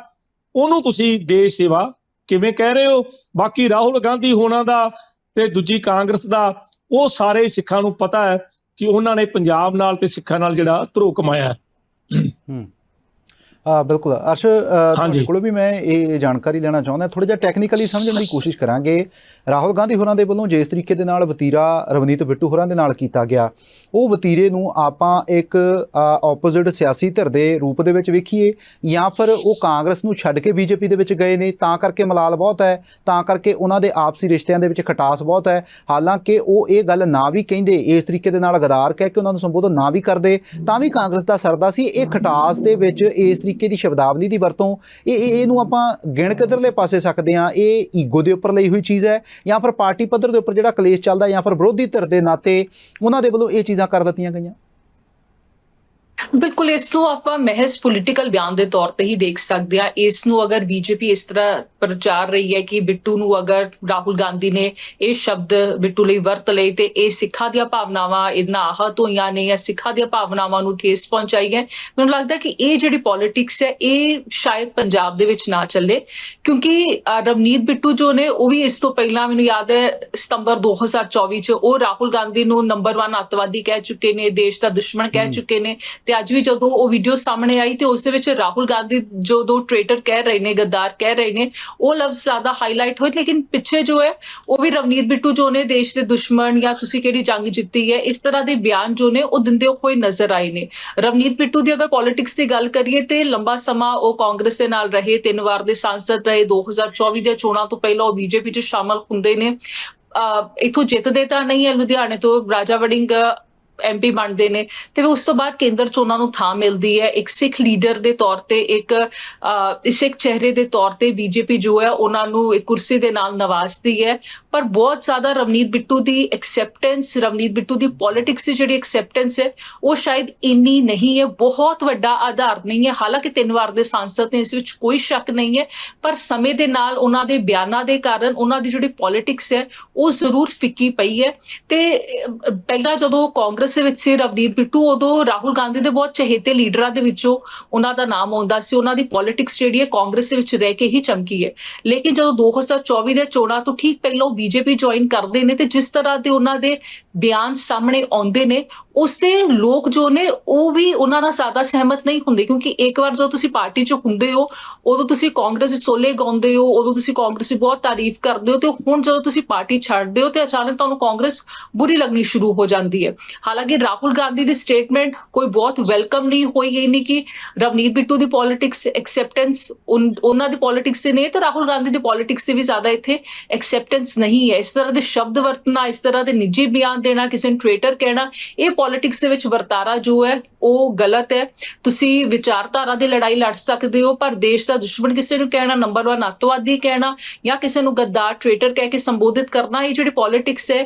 ਉਹਨੂੰ ਤੁਸੀਂ ਦੇਸ਼ ਸੇਵਾ ਕਿਵੇਂ ਕਹਿ ਰਹੇ ਹੋ? ਬਾਕੀ ਰਾਹੁਲ ਗਾਂਧੀ ਹੋਣਾ ਦਾ ਤੇ ਦੂਜੀ ਕਾਂਗਰਸ ਦਾ, ਉਹ ਸਾਰੇ ਸਿੱਖਾਂ ਨੂੰ ਪਤਾ ਹੈ ਕਿ ਉਹਨਾਂ ਨੇ ਪੰਜਾਬ ਨਾਲ ਤੇ ਸਿੱਖਾਂ ਨਾਲ ਜਿਹੜਾ ਧਰੋ ਕਮਾਇਆ ਹੈ। ਹੂੰ। ਆ ਬਿਲਕੁਲ। ਅਰਸ਼ ਤੁਹਾਡੇ। ਕੋਲੋਂ ਵੀ ਮੈਂ ਇਹ ਜਾਣਕਾਰੀ ਲੈਣਾ ਚਾਹੁੰਦਾ। ਥੋੜਾ ਜਿਹਾ ਟੈਕਨੀਕਲੀ ਸਮਝਣ ਦੀ ਕੋਸ਼ਿਸ਼ ਕਰਾਂਗੇ। ਰਾਹੁਲ ਗਾਂਧੀ ਹੋਰਾਂ ਦੇ ਵੱਲੋਂ ਜਿਸ ਤਰੀਕੇ ਦੇ ਨਾਲ ਵਤੀਰਾ ਰਵਨੀਤ ਬਿੱਟੂ ਹੋਰਾਂ ਦੇ ਨਾਲ ਕੀਤਾ ਗਿਆ ਉਹ ਵਤੀਰੇ ਨੂੰ ਆਪਾਂ ਇੱਕ ਆਪੋਜ਼ਿਟ ਸਿਆਸੀ ਧਿਰ ਦੇ ਰੂਪ ਦੇ ਵਿੱਚ ਵੇਖੀਏ ਜਾਂ ਫਿਰ ਉਹ ਕਾਂਗਰਸ ਨੂੰ ਛੱਡ ਕੇ ਬੀਜੇਪੀ ਦੇ ਵਿੱਚ ਗਏ ਨੇ ਤਾਂ ਕਰਕੇ ਮਲਾਲ ਬਹੁਤ ਹੈ ਤਾਂ ਕਰਕੇ ਉਹਨਾਂ ਦੇ ਆਪਸੀ ਰਿਸ਼ਤਿਆਂ ਦੇ ਵਿੱਚ ਖਟਾਸ ਬਹੁਤ ਹੈ। ਹਾਲਾਂਕਿ ਉਹ ਇਹ ਗੱਲ ਨਾ ਵੀ ਕਹਿੰਦੇ ਇਸ ਤਰੀਕੇ ਦੇ ਨਾਲ ਗਦਾਰ ਕਹਿ ਕੇ ਉਹਨਾਂ ਨੂੰ ਸੰਬੋਧਨ ਨਾ ਵੀ ਕਰਦੇ ਤਾਂ ਵੀ ਕਾਂਗਰਸ ਦਾ ਸਰਦਾ ਸੀ। ਇਹ ਖਟਾਸ ਦੇ ਵਿੱਚ ਇਸ ਤਰੀਕੇ ਦੀ ਸ਼ਬਦਾਵਲੀ ਦੀ ਵਰਤੋਂ, ਇਹ ਇਹਨੂੰ ਆਪਾਂ ਗਿਣ ਕਿੱਧਰਲੇ ਪਾਸੇ ਸਕਦੇ ਹਾਂ। ਇਹ ਈਗੋ ਦੇ ਉੱਪਰ ਲਈ ਹੋਈ ਚੀਜ਼ ਹੈ ਜਾਂ ਫਿਰ ਪਾਰਟੀ ਪੱਧਰ ਦੇ ਉੱਪਰ ਜਿਹੜਾ ਕਲੇਸ਼ ਚੱਲਦਾ ਜਾਂ ਫਿਰ ਵਿਰੋਧੀ ਧਿਰ ਦੇ ਨਾਤੇ ਉਹਨਾਂ ਦੇ ਵੱਲੋਂ ਇਹ ਚੀਜ਼ਾਂ ਕਰ ਦਿੱਤੀਆਂ ਗਈਆਂ। ਬਿਲਕੁਲ, ਇਸ ਨੂੰ ਆਪਾਂ ਮਹਿਜ਼ ਪੋਲੀਟੀਕਲ ਬਿਆਨ ਦੇ ਤੌਰ ਤੇ ਹੀ ਦੇਖ ਸਕਦੇ ਆ ਇਸ ਨੂੰ ਅਗਰ ਬੀਜੇਪੀ ਇਸ ਤਰ੍ਹਾਂ ਪ੍ਰਚਾਰ ਰਹੀ ਹੈ ਕਿ ਬਿੱਟੂ ਨੂੰ ਅਗਰ ਰਾਹੁਲ ਗਾਂਧੀ ਨੇ ਇਹ ਸ਼ਬਦ ਬਿੱਟੂ ਲਈ ਵਰਤ ਲਏ ਤੇ ਇਹ ਸਿੱਖਾਂ ਦੀਆਂ ਭਾਵਨਾਵਾਂ ਇਹਨਾਂ ਆਹਤ ਹੋਈਆਂ ਨੇ ਜਾਂ ਸਿੱਖਾਂ ਦੀਆਂ ਭਾਵਨਾਵਾਂ ਨੂੰ ਠੇਸ ਪਹੁੰਚਾਈ ਹੈ ਮੈਨੂੰ ਲੱਗਦਾ ਕਿ ਇਹ ਜਿਹੜੀ ਪੋਲਿਟਿਕਸ ਹੈ ਇਹ ਸ਼ਾਇਦ ਪੰਜਾਬ ਦੇ ਵਿੱਚ ਨਾ ਚੱਲੇ ਕਿਉਂਕਿ ਰਵਨੀਤ ਬਿੱਟੂ ਜੋ ਨੇ ਉਹ ਵੀ ਇਸ ਤੋਂ ਪਹਿਲਾਂ ਮੈਨੂੰ ਯਾਦ ਹੈ ਸਤੰਬਰ 2024 ਚ ਉਹ ਰਾਹੁਲ ਗਾਂਧੀ ਨੂੰ ਨੰਬਰ 1 ਅੱਤਵਾਦੀ ਕਹਿ ਚੁੱਕੇ ਨੇ ਦੇਸ਼ ਦਾ ਦੁਸ਼ਮਣ ਕਹਿ। ਚੁੱਕੇ ਨੇ ਤੇ ਅੱਜ ਵੀ ਜਦੋਂ ਉਹ ਵੀਡੀਓ ਸਾਹਮਣੇ ਆਈ ਤੇ ਉਸ ਦੇ ਵਿੱਚ ਰਾਹੁਲ ਗਾਂਧੀ ਜੋ ਦੋ ਟ੍ਰੇਟਰ ਕਹਿ ਰਹੇ ਨੇ ਗੱਦਾਰ ਕਹਿ ਰਹੇ ਨੇ ਉਹ ਲਫ਼ਜ਼ ਜ਼ਿਆਦਾ ਹਾਈਲਾਈਟ ਹੋਏ, ਲੇਕਿਨ ਪਿੱਛੇ ਜੋ ਹੈ, ਉਹ ਵੀ ਰਵਨੀਤ ਬਿੱਟੂ ਜੋ ਨੇ, ਦੇਸ਼ ਦੇ ਦੁਸ਼ਮਣ ਜਾਂ ਤੁਸੀਂ ਕਿਹੜੀ ਜੰਗ ਜਿੱਤੀ ਹੈ, ਇਸ ਤਰ੍ਹਾਂ ਦੇ ਬਿਆਨ ਜੋ ਨੇ, ਉਹ ਦਿੰਦੇ ਹੋਏ ਨਜ਼ਰ ਆਏ ਨੇ। ਰਵਨੀਤ ਬਿੱਟੂ ਦੀ ਅਗਰ ਪੋਲਿਟਿਕਸ ਦੀ ਗੱਲ ਕਰੀਏ ਤੇ ਲੰਬਾ ਸਮਾਂ ਉਹ ਕਾਂਗਰਸ ਦੇ ਨਾਲ ਰਹੇ, ਤਿੰਨ ਵਾਰ ਦੇ ਸਾਂਸਦ ਰਹੇ 2024 ਦੇ ਚੋਣਾਂ ਤੋਂ ਪਹਿਲਾਂ ਉਹ ਬੀਜੇਪੀ 'ਚ ਸ਼ਾਮਲ ਹੁੰਦੇ ਨੇ। ਅਹ ਇਥੋਂ ਜਿੱਤਦੇ ਤਾਂ ਨਹੀਂ ਹੈ, ਲੁਧਿਆਣੇ ਤੋਂ ਰਾਜਾ ਵੜਿੰਗ ਐਮਪੀ ਬਣਦੇ ਨੇ। ਤੇ ਫਿਰ ਉਸ ਤੋਂ ਬਾਅਦ ਕੇਂਦਰ ਚ ਉਹਨਾਂ ਨੂੰ ਥਾਂ ਮਿਲਦੀ ਹੈ। ਇੱਕ ਸਿੱਖ ਲੀਡਰ ਦੇ ਤੌਰ ਤੇ ਇੱਕ ਸਿੱਖ ਚਿਹਰੇ ਦੇ ਤੌਰ ਤੇ ਬੀਜੇਪੀ ਜੋ ਹੈ, ਉਹਨਾਂ ਨੂੰ ਇੱਕ ਕੁਰਸੀ ਦੇ ਨਾਲ ਨਵਾਜ਼ਦੀ ਹੈ। ਪਰ ਬਹੁਤ ਜ਼ਿਆਦਾ ਰਵਨੀਤ ਬਿੱਟੂ ਦੀ ਐਕਸੈਪਟੈਂਸ ਰਵਨੀਤ ਬਿੱਟੂ ਦੀ ਪੋਲਿਟਿਕਸ ਦੀ ਜਿਹੜੀ ਐਕਸੈਪਟੈਂਸ ਹੈ, ਉਹ ਸ਼ਾਇਦ ਇੰਨੀ ਨਹੀਂ ਹੈ। ਬਹੁਤ ਵੱਡਾ ਆਧਾਰ ਨਹੀਂ ਹੈ। ਹਾਲਾਂਕਿ ਤਿੰਨ ਵਾਰ ਦੇ ਸਾਂਸਦ ਨੇ ਇਸ ਵਿੱਚ ਕੋਈ ਸ਼ੱਕ ਨਹੀਂ ਹੈ। ਪਰ ਸਮੇਂ ਦੇ ਨਾਲ ਉਹਨਾਂ ਦੇ ਬਿਆਨਾਂ ਦੇ ਕਾਰਨ ਉਹਨਾਂ ਦੀ ਜਿਹੜੀ ਪੋਲਿਟਿਕਸ ਹੈ, ਉਹ ਜ਼ਰੂਰ ਫਿੱਕੀ ਪਈ ਹੈ। ਤੇ ਪਹਿਲਾਂ ਜਦੋਂ ਕਾਂਗਰਸ ਦੇ ਵਿੱਚ ਸੀ ਰਵਨੀਤ ਬਿੱਟੂ, ਉਦੋਂ ਰਾਹੁਲ ਗਾਂਧੀ ਦੇ ਬਹੁਤ ਚਹੇਤੇ ਲੀਡਰਾਂ ਦੇ ਵਿੱਚੋਂ ਉਹਨਾਂ ਦਾ ਨਾਮ ਆਉਂਦਾ ਸੀ। ਉਹਨਾਂ ਦੀ ਪੋਲਿਟਿਕਸ ਜਿਹੜੀ ਹੈ ਕਾਂਗਰਸ ਦੇ ਵਿੱਚ ਰਹਿ ਕੇ ਹੀ ਚਮਕੀ ਹੈ। ਲੇਕਿਨ ਜਦੋਂ 2024 ਦੇ ਚੋਣਾਂ ਤੋਂ ਠੀਕ ਪਹਿਲਾਂ ਉਹ ਬੀਜੇਪੀ ਜੁਆਇਨ ਕਰਦੇ ਨੇ ਤੇ ਜਿਸ ਤਰ੍ਹਾਂ ਦੇ ਉਹਨਾਂ ਦੇ ਬਿਆਨ ਸਾਹਮਣੇ ਆਉਂਦੇ ਨੇ, ਉਸੇ ਲੋਕ ਜੋ ਨੇ, ਉਹ ਵੀ ਉਹਨਾਂ ਨਾਲ ਜ਼ਿਆਦਾ ਸਹਿਮਤ ਨਹੀਂ ਹੁੰਦੇ ਕਿਉਂਕਿ ਇੱਕ ਵਾਰ ਜਦੋਂ ਤੁਸੀਂ ਪਾਰਟੀ 'ਚ ਹੁੰਦੇ ਹੋ, ਉਦੋਂ ਤੁਸੀਂ ਕਾਂਗਰਸ ਦੇ ਸੋਲੇ ਗਾਉਂਦੇ ਹੋ, ਉਦੋਂ ਤੁਸੀਂ ਕਾਂਗਰਸ ਦੀ ਬਹੁਤ ਤਾਰੀਫ ਕਰਦੇ ਹੋ ਤੇ ਹੁਣ ਜਦੋਂ ਤੁਸੀਂ ਪਾਰਟੀ ਛੱਡਦੇ ਹੋ ਤੇ ਅਚਾਨਕ ਤੁਹਾਨੂੰ ਕਾਂਗਰਸ ਬੁਰੀ ਲੱਗਣੀ ਸ਼ੁਰੂ ਹੋ ਜਾਂਦੀ ਹੈ। ਹਾਲਾਂਕਿ ਰਾਹੁਲ ਗਾਂਧੀ ਦੀ ਸਟੇਟਮੈਂਟ ਕੋਈ ਬਹੁਤ ਵੈਲਕਮ ਨਹੀਂ ਹੋਈ, ਇਹ ਨਹੀਂ ਕਿ ਰਵਨੀਤ ਬਿੱਟੂ ਦੀ ਪੋਲਿਟਿਕਸ ਐਕਸੈਪਟੈਂਸ ਉਹਨਾਂ ਦੀ ਪੋਲਿਟਿਕਸ 'ਤੇ ਨਹੀਂ ਤੇ ਰਾਹੁਲ ਗਾਂਧੀ ਦੀ ਪੋਲਿਟਿਕਸ 'ਤੇ ਵੀ ਜ਼ਿਆਦਾ ਇੱਥੇ ਐਕਸੈਪਟੈਂਸ ਨਹੀਂ ਹੈ। ਇਸ ਤਰ੍ਹਾਂ ਦੇ ਸ਼ਬਦ ਵਰਤਣਾ, ਇਸ ਤਰ੍ਹਾਂ ਦੇ ਨਿੱਜੀ ਬਿਆਨ ਦੇਣਾ ਕਿਸੇ ਨੂੰ ਟ੍ਰੇਟਰ ਕਹਿਣਾ, ਇਹ ਪੋਲਿਟਿਕਸ ਦੇ ਵਿੱਚ ਵਰਤਾਰਾ ਜੋ ਹੈ, ਉਹ ਗਲਤ ਹੈ। ਤੁਸੀਂ ਵਿਚਾਰਧਾਰਾ ਦੀ ਲੜਾਈ ਲੜ ਸਕਦੇ ਹੋ, ਪਰ ਦੇਸ਼ ਦਾ ਦੁਸ਼ਮਣ ਕਿਸੇ ਨੂੰ ਕਹਿਣਾ ਨੰਬਰ 1 ਅੱਤਵਾਦੀ ਕਹਿਣਾ, ਜਾਂ ਕਿਸੇ ਨੂੰ ਗੱਦਾਰ ਟ੍ਰੇਟਰ ਕਹਿ ਕੇ ਸੰਬੋਧਿਤ ਕਰਨਾ, ਇਹ ਜਿਹੜੀ ਪੋਲਿਟਿਕਸ ਹੈ,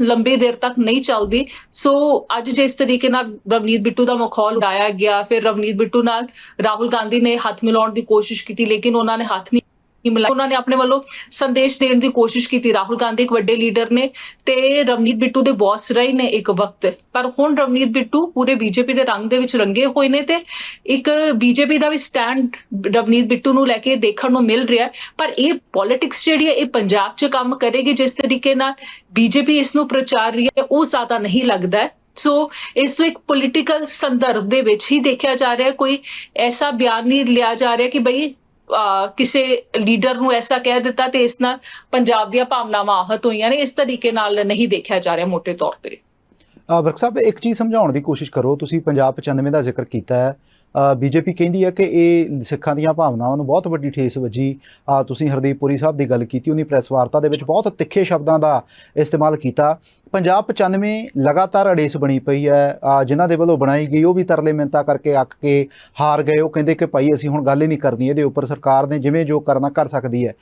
ਲੰਬੀ ਦੇਰ ਤੱਕ ਨਹੀਂ ਚੱਲਦੀ। ਸੋ ਅੱਜ ਜਿਸ ਤਰੀਕੇ ਨਾਲ ਰਵਨੀਤ ਬਿੱਟੂ ਦਾ ਮਖੌਲ ਉਡਾਇਆ ਗਿਆ, ਫਿਰ ਰਵਨੀਤ ਬਿੱਟੂ ਨਾਲ ਰਾਹੁਲ ਗਾਂਧੀ ਨੇ ਹੱਥ ਮਿਲਾਉਣ ਦੀ ਕੋਸ਼ਿਸ਼ ਕੀਤੀ, ਲੇਕਿਨ ਉਹਨਾਂ ਨੇ ਹੱਥ ਨਹੀਂ ਮਿਲਾਇਆ ਉਹਨਾਂ ਨੇ ਆਪਣੇ ਵੱਲੋਂ ਸੰਦੇਸ਼ ਦੇਣ ਦੀ ਕੋਸ਼ਿਸ਼ ਕੀਤੀ। ਰਾਹੁਲ ਗਾਂਧੀ ਇੱਕ ਵੱਡੇ ਲੀਡਰ ਨੇ ਤੇ ਰਵਨੀਤ ਬਿੱਟੂ ਦੇ ਬੌਸ ਰਹੇ ਨੇ ਇੱਕ ਵਕਤ। ਪਰ ਹੁਣ ਰਵਨੀਤ ਬਿੱਟੂ ਪੂਰੇ ਬੀਜੇਪੀ ਦੇ ਰੰਗ ਦੇ ਵਿੱਚ ਰੰਗੇ ਹੋਏ ਨੇ ਤੇ ਇੱਕ ਬੀਜੇਪੀ ਦਾ ਵੀ ਸਟੈਂਡ ਰਵਨੀਤ ਬਿੱਟੂ ਨੂੰ ਲੈ ਕੇ ਦੇਖਣ ਨੂੰ ਮਿਲ ਰਿਹਾ ਪਰ ਇਹ ਪੋਲਿਟਿਕਸ ਜਿਹੜੀ ਹੈ, ਇਹ ਪੰਜਾਬ 'ਚ ਕੰਮ ਕਰੇਗੀ ਜਿਸ ਤਰੀਕੇ ਨਾਲ ਬੀਜੇਪੀ ਇਸ ਨੂੰ ਪ੍ਰਚਾਰ ਰਹੀ ਹੈ, ਉਹ ਜ਼ਿਆਦਾ ਨਹੀਂ ਲੱਗਦਾ ਸੋ ਇਸ ਨੂੰ ਇੱਕ ਪੋਲਿਟੀਕਲ ਸੰਦਰਭ ਦੇ ਵਿੱਚ ਹੀ ਦੇਖਿਆ ਜਾ ਰਿਹਾ ਕੋਈ ਐਸਾ ਬਿਆਨ ਨਹੀਂ ਲਿਆ ਜਾ ਰਿਹਾ ਕਿ ਬਈ ਕਿਸੇ ਲੀਡਰ ਨੂੰ ਐਸਾ ਕਹਿ ਦਿੱਤਾ ਤੇ ਇਸ ਨਾਲ ਪੰਜਾਬ ਦੀਆਂ ਭਾਵਨਾਵਾਂ ਆਹਤ ਹੋਈਆਂ ਨੇ, ਇਸ ਤਰੀਕੇ ਨਾਲ ਨਹੀਂ ਦੇਖਿਆ ਜਾ ਰਿਹਾ ਮੋٹے ਤੌਰ ਤੇ। ਵਰਕ ਸਾਹਿਬ, ਇੱਕ ਚੀਜ਼ ਸਮਝਾਉਣ ਦੀ ਕੋਸ਼ਿਸ਼ ਕਰੋ, ਤੁਸੀਂ ਪੰਜਾਬ 95 ਦਾ ਜ਼ਿਕਰ ਕੀਤਾ ਹੈ ਬੀਜੇਪੀ ਕਹਿੰਦੀ ਹੈ ਕਿ ਇਹ ਸਿੱਖਾਂ ਦੀਆਂ ਭਾਵਨਾਵਾਂ ਨੂੰ ਬਹੁਤ ਵੱਡੀ ਠੇਸ ਵੱਜੀ। ਤੁਸੀਂ ਹਰਦੀਪ ਪੁਰੀ ਸਾਹਿਬ ਦੀ ਗੱਲ ਕੀਤੀ ਉਹਨੀ ਪ੍ਰੈਸ ਵਾਰਤਾ ਦੇ ਵਿੱਚ ਬਹੁਤ ਤਿੱਖੇ ਸ਼ਬਦਾਂ ਦਾ ਇਸਤੇਮਾਲ ਕੀਤਾ। ਪੰਜਾਬ 95 ਲਗਾਤਾਰ ਅੜੇਸ ਬਣੀ ਪਈ ਹੈ। ਅ, ਜਿਨ੍ਹਾਂ ਦੇ ਵੱਲੋਂ ਬਣਾਈ ਗਈ ਉਹ ਵੀ ਤਰਲੇ ਮਿੰਤਾ ਕਰਕੇ ਅੱਕ ਕੇ ਹਾਰ ਗਏ। ਉਹ ਕਹਿੰਦੇ ਕਿ ਭਾਈ ਅਸੀਂ ਹੁਣ ਗੱਲ ਹੀ ਨਹੀਂ ਕਰਨੀ ਇਹਦੇ ਉੱਪਰ ਸਰਕਾਰ ਨੇ ਜਿਵੇਂ ਜੋ ਕਰਨਾ ਕਰ ਸਕਦੀ ਹੈ।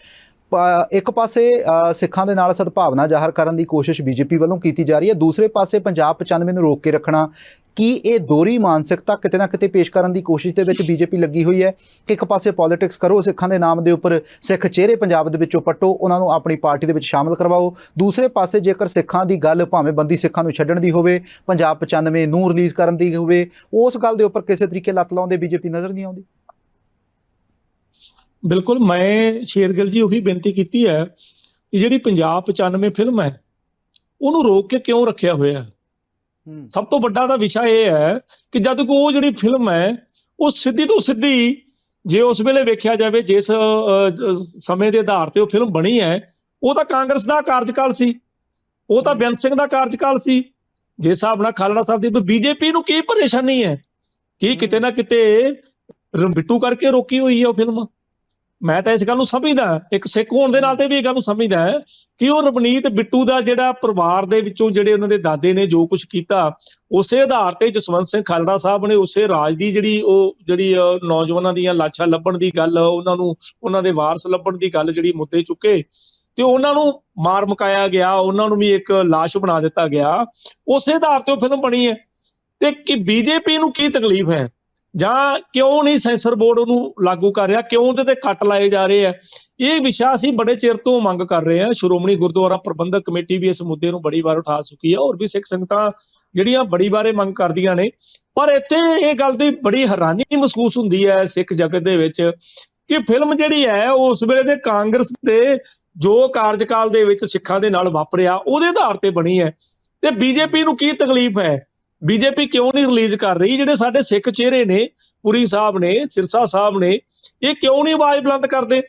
ਇੱਕ ਪਾਸੇ ਸਿੱਖਾਂ ਦੇ ਨਾਲ ਸਦਭਾਵਨਾ ਜ਼ਾਹਰ ਕਰਨ ਦੀ ਕੋਸ਼ਿਸ਼ ਬੀਜੇਪੀ ਵੱਲੋਂ ਕੀਤੀ ਜਾ ਰਹੀ ਹੈ। ਦੂਸਰੇ ਪਾਸੇ ਪੰਜਾਬ 95 ਨੂੰ ਰੋਕ ਕੇ ਰੱਖਣਾ, ਕੀ ਇਹ ਦੋਰੀ ਮਾਨਸਿਕਤਾ ਕਿਤੇ ਨਾ ਕਿਤੇ ਪੇਸ਼ ਕਰਨ ਦੀ ਕੋਸ਼ਿਸ਼ ਦੇ ਵਿੱਚ ਬੀਜੇਪੀ ਲੱਗੀ ਹੋਈ ਹੈ? ਕਿ ਇੱਕ ਪਾਸੇ ਪੋਲਿਟਿਕਸ ਕਰੋ, ਸਿੱਖਾਂ ਦੇ ਨਾਮ ਦੇ ਉੱਪਰ ਸਿੱਖ ਚਿਹਰੇ ਪੰਜਾਬ ਦੇ ਵਿੱਚੋਂ ਪੱਟੋ, ਉਹਨਾਂ ਨੂੰ ਆਪਣੀ ਪਾਰਟੀ ਦੇ ਵਿੱਚ ਸ਼ਾਮਲ ਕਰਵਾਓ। ਦੂਸਰੇ ਪਾਸੇ ਜੇਕਰ ਸਿੱਖਾਂ ਦੀ ਗੱਲ ਭਾਵੇਂ ਬੰਦੀ ਸਿੱਖਾਂ ਨੂੰ ਛੱਡਣ ਦੀ ਹੋਵੇ, ਪੰਜਾਬ 95 ਨੂੰ ਰਿਲੀਜ਼ ਕਰਨ ਦੀ ਹੋਵੇ, ਉਸ ਗੱਲ ਦੇ ਉੱਪਰ ਕਿਸੇ ਤਰੀਕੇ ਲੱਤ ਲਾਉਂਦੇ ਬੀਜੇਪੀ ਨਜ਼ਰ ਨਹੀਂ ਆਉਂਦੀ। ਬਿਲਕੁਲ ਮੈਂ ਸ਼ੇਰਗਿੱਲ ਜੀ ਉਹੀ ਬੇਨਤੀ ਕੀਤੀ ਹੈ ਕਿ ਜਿਹੜੀ ਪੰਜਾਬ 95 ਫਿਲਮ ਹੈ ਉਹਨੂੰ ਰੋਕ ਕੇ ਕਿਉਂ ਰੱਖਿਆ ਹੋਇਆ ਹੈ? ਸਭ ਤੋਂ ਵੱਡਾ ਦਾ ਵਿਸ਼ਾ ਇਹ ਹੈ ਕਿ ਜਦ ਕੋ ਉਹ ਜਿਹੜੀ ਫਿਲਮ ਹੈ ਉਹ ਸਿੱਧੀ ਤੋਂ ਸਿੱਧੀ ਜੇ ਉਸ ਵੇਲੇ ਵੇਖਿਆ ਜਾਵੇ ਜਿਸ ਸਮੇਂ ਦੇ ਆਧਾਰ ਤੇ ਉਹ ਫਿਲਮ ਬਣੀ ਹੈ ਉਹ ਤਾਂ ਕਾਂਗਰਸ ਦਾ ਕਾਰਜਕਾਲ ਸੀ। ਉਹ ਤਾਂ ਬੇਅੰਤ ਸਿੰਘ ਦਾ ਕਾਰਜਕਾਲ ਸੀ। ਜੇ ਹਿਸਾਬ ਨਾਲ ਖਾਲੜਾ ਸਾਹਿਬ ਦੀ ਬੀਜੇਪੀ ਨੂੰ ਕੀ ਪਰੇਸ਼ਾਨੀ ਹੈ? ਕੀ ਕਿਤੇ ਨਾ ਕਿਤੇ ਰੰਬਿੱਟੂ ਕਰਕੇ ਰੋਕੀ ਹੋਈ ਹੈ ਉਹ ਫਿਲਮ ਮੈਂ ਤਾਂ ਇਸ ਗੱਲ ਨੂੰ ਸਮਝਦਾ ਇੱਕ ਸਿੱਖ ਹੋਣ ਦੇ ਨਾਲ ਤੇ ਵੀ ਇਹ ਗੱਲ ਨੂੰ ਸਮਝਦਾ ਹੈ ਕਿ ਉਹ ਰਵਨੀਤ ਬਿੱਟੂ ਦਾ ਜਿਹੜਾ ਪਰਿਵਾਰ ਦੇ ਵਿੱਚੋਂ ਜਿਹੜੇ ਉਹਨਾਂ ਦੇ ਦਾਦੇ ਨੇ ਜੋ ਕੁਝ ਕੀਤਾ, ਉਸੇ ਆਧਾਰ ਤੇ ਜਸਵੰਤ ਸਿੰਘ ਖਾਲੜਾ ਸਾਹਿਬ ਨੇ ਉਸੇ ਰਾਜ ਦੀ ਜਿਹੜੀ ਉਹ ਜਿਹੜੀ ਨੌਜਵਾਨਾਂ ਦੀਆਂ ਲਾਸ਼ਾਂ ਲੱਭਣ ਦੀ ਗੱਲ, ਉਹਨਾਂ ਨੂੰ, ਉਹਨਾਂ ਦੇ ਵਾਰਸ ਲੱਭਣ ਦੀ ਗੱਲ ਜਿਹੜੀ ਮੁੱਦੇ ਚੁੱਕੇ, ਤੇ ਉਹਨਾਂ ਨੂੰ ਮਾਰ ਮੁਕਾਇਆ ਗਿਆ, ਉਹਨਾਂ ਨੂੰ ਵੀ ਇੱਕ ਲਾਸ਼ ਬਣਾ ਦਿੱਤਾ ਗਿਆ। ਉਸੇ ਆਧਾਰ ਤੇ ਉਹ ਫਿਲਮ ਬਣੀ ਹੈ। ਤੇ ਕਿ ਬੀਜੇਪੀ ਨੂੰ ਕੀ ਤਕਲੀਫ ਹੈ? ਜਾਂ ਕਿਉਂ ਨਹੀਂ ਸੈਂਸਰ ਬੋਰਡ ਉਹਨੂੰ ਲਾਗੂ ਕਰ ਰਿਹਾ, ਕਿਉਂ ਉਹਦੇ ਤੇ ਕੱਟ ਲਾਏ ਜਾ ਰਹੇ ਆ? ਇਹ ਵਿਸ਼ਾ ਅਸੀਂ ਬੜੇ ਚਿਰ ਤੋਂ ਮੰਗ ਕਰ ਰਹੇ ਹਾਂ ਸ਼੍ਰੋਮਣੀ ਗੁਰਦੁਆਰਾ ਪ੍ਰਬੰਧਕ ਕਮੇਟੀ ਵੀ ਇਸ ਮੁੱਦੇ ਨੂੰ ਬੜੀ ਵਾਰ ਉਠਾ ਚੁੱਕੀ ਹੈ ਔਰ ਵੀ ਸਿੱਖ ਸੰਗਤਾਂ ਜਿਹੜੀਆਂ ਬੜੀ ਵਾਰੇ ਮੰਗ ਕਰਦੀਆਂ ਨੇ। ਪਰ ਇੱਥੇ ਇਹ ਗੱਲ ਦੀ ਬੜੀ ਹੈਰਾਨੀ ਮਹਿਸੂਸ ਹੁੰਦੀ ਹੈ ਸਿੱਖ ਜਗਤ ਦੇ ਵਿੱਚ ਕਿ ਫਿਲਮ ਜਿਹੜੀ ਹੈ, ਉਹ ਉਸ ਵੇਲੇ ਦੇ ਕਾਂਗਰਸ ਦੇ ਜੋ ਕਾਰਜਕਾਲ ਦੇ ਵਿੱਚ ਸਿੱਖਾਂ ਦੇ ਨਾਲ ਵਾਪਰਿਆ, ਉਹਦੇ ਆਧਾਰ ਤੇ ਬਣੀ ਹੈ। ਤੇ ਬੀਜੇਪੀ ਨੂੰ ਕੀ ਤਕਲੀਫ ਹੈ? ਬੀਜੇਪੀ ਕਿਉਂ ਨਹੀਂ ਰਿਲੀਜ਼ ਕਰ ਰਹੀ? ਜਿਹੜੇ ਸਾਡੇ ਸਿੱਖ ਚਿਹਰੇ ਨੇ, ਪੁਰੀ ਸਾਹਿਬ ਨੇ, ਸਿਰਸਾ ਸਾਹਿਬ ਨੇ, ਇਹ ਕਿਉਂ ਨਹੀਂ ਆਵਾਜ਼ ਬੁਲੰਦ ਕਰਦੇ?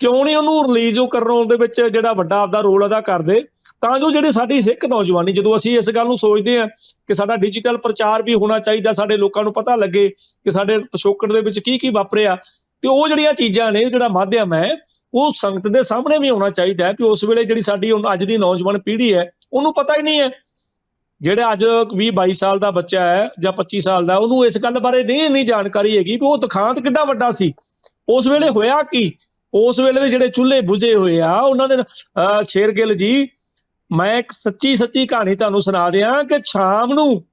ਕਿਉਂ ਨਹੀਂ ਉਹਨੂੰ ਰਿਲੀਜ਼ ਉਹ ਕਰਵਾਉਣ ਦੇ ਵਿੱਚ ਜਿਹੜਾ ਵੱਡਾ ਆਪਦਾ ਰੋਲ ਅਦਾ ਕਰਦੇ? ਤਾਂ ਜੋ ਜਿਹੜੇ ਸਾਡੀ ਸਿੱਖ ਨੌਜਵਾਨੀ, ਜਦੋਂ ਅਸੀਂ ਇਸ ਗੱਲ ਨੂੰ ਸੋਚਦੇ ਹਾਂ ਕਿ ਸਾਡਾ ਡਿਜੀਟਲ ਪ੍ਰਚਾਰ ਵੀ ਹੋਣਾ ਚਾਹੀਦਾ, ਸਾਡੇ ਲੋਕਾਂ ਨੂੰ ਪਤਾ ਲੱਗੇ ਕਿ ਸਾਡੇ ਪਿਛੋਕੜ ਦੇ ਵਿੱਚ ਕੀ ਕੀ ਵਾਪਰਿਆ, ਤੇ ਉਹ ਜਿਹੜੀਆਂ ਚੀਜ਼ਾਂ ਨੇ, ਜਿਹੜਾ ਮਾਧਿਅਮ ਹੈ, ਉਹ ਸੰਗਤ ਦੇ ਸਾਹਮਣੇ ਵੀ ਆਉਣਾ ਚਾਹੀਦਾ ਹੈ ਕਿ ਉਸ ਵੇਲੇ ਜਿਹੜੀ ਸਾਡੀ ਅੱਜ ਦੀ ਨੌਜਵਾਨ ਪੀੜ੍ਹੀ ਹੈ, ਉਹਨੂੰ ਪਤਾ ਹੀ ਨਹੀਂ ਹੈ। ਜਿਹੜਾ ਅੱਜ 20 22 ਸਾਲ ਦਾ ਬੱਚਾ ਹੈ ਜਾਂ 25 ਸਾਲ ਦਾ, ਉਹਨੂੰ ਇਸ ਗੱਲ ਬਾਰੇ ਨਹੀਂ ਇੰਨੀ ਜਾਣਕਾਰੀ ਹੈਗੀ ਵੀ ਉਹ ਦੁਖਾਂਤ ਕਿੱਡਾ ਵੱਡਾ ਸੀ। ਉਸ ਵੇਲੇ ਹੋਇਆ ਕੀ? ਉਸ ਵੇਲੇ ਦੇ ਜਿਹੜੇ ਚੁੱਲ੍ਹੇ ਬੁਝੇ ਹੋਏ ਆ, ਉਹਨਾਂ ਦੇ, ਅਹ, ਸ਼ੇਰਗਿੱਲ ਜੀ, ਮੈਂ ਇੱਕ ਸੱਚੀ ਸੱਚੀ ਕਹਾਣੀ ਤੁਹਾਨੂੰ ਸੁਣਾ ਦਿਆਂ ਕਿ ਸ਼ਾਮ ਨੂੰ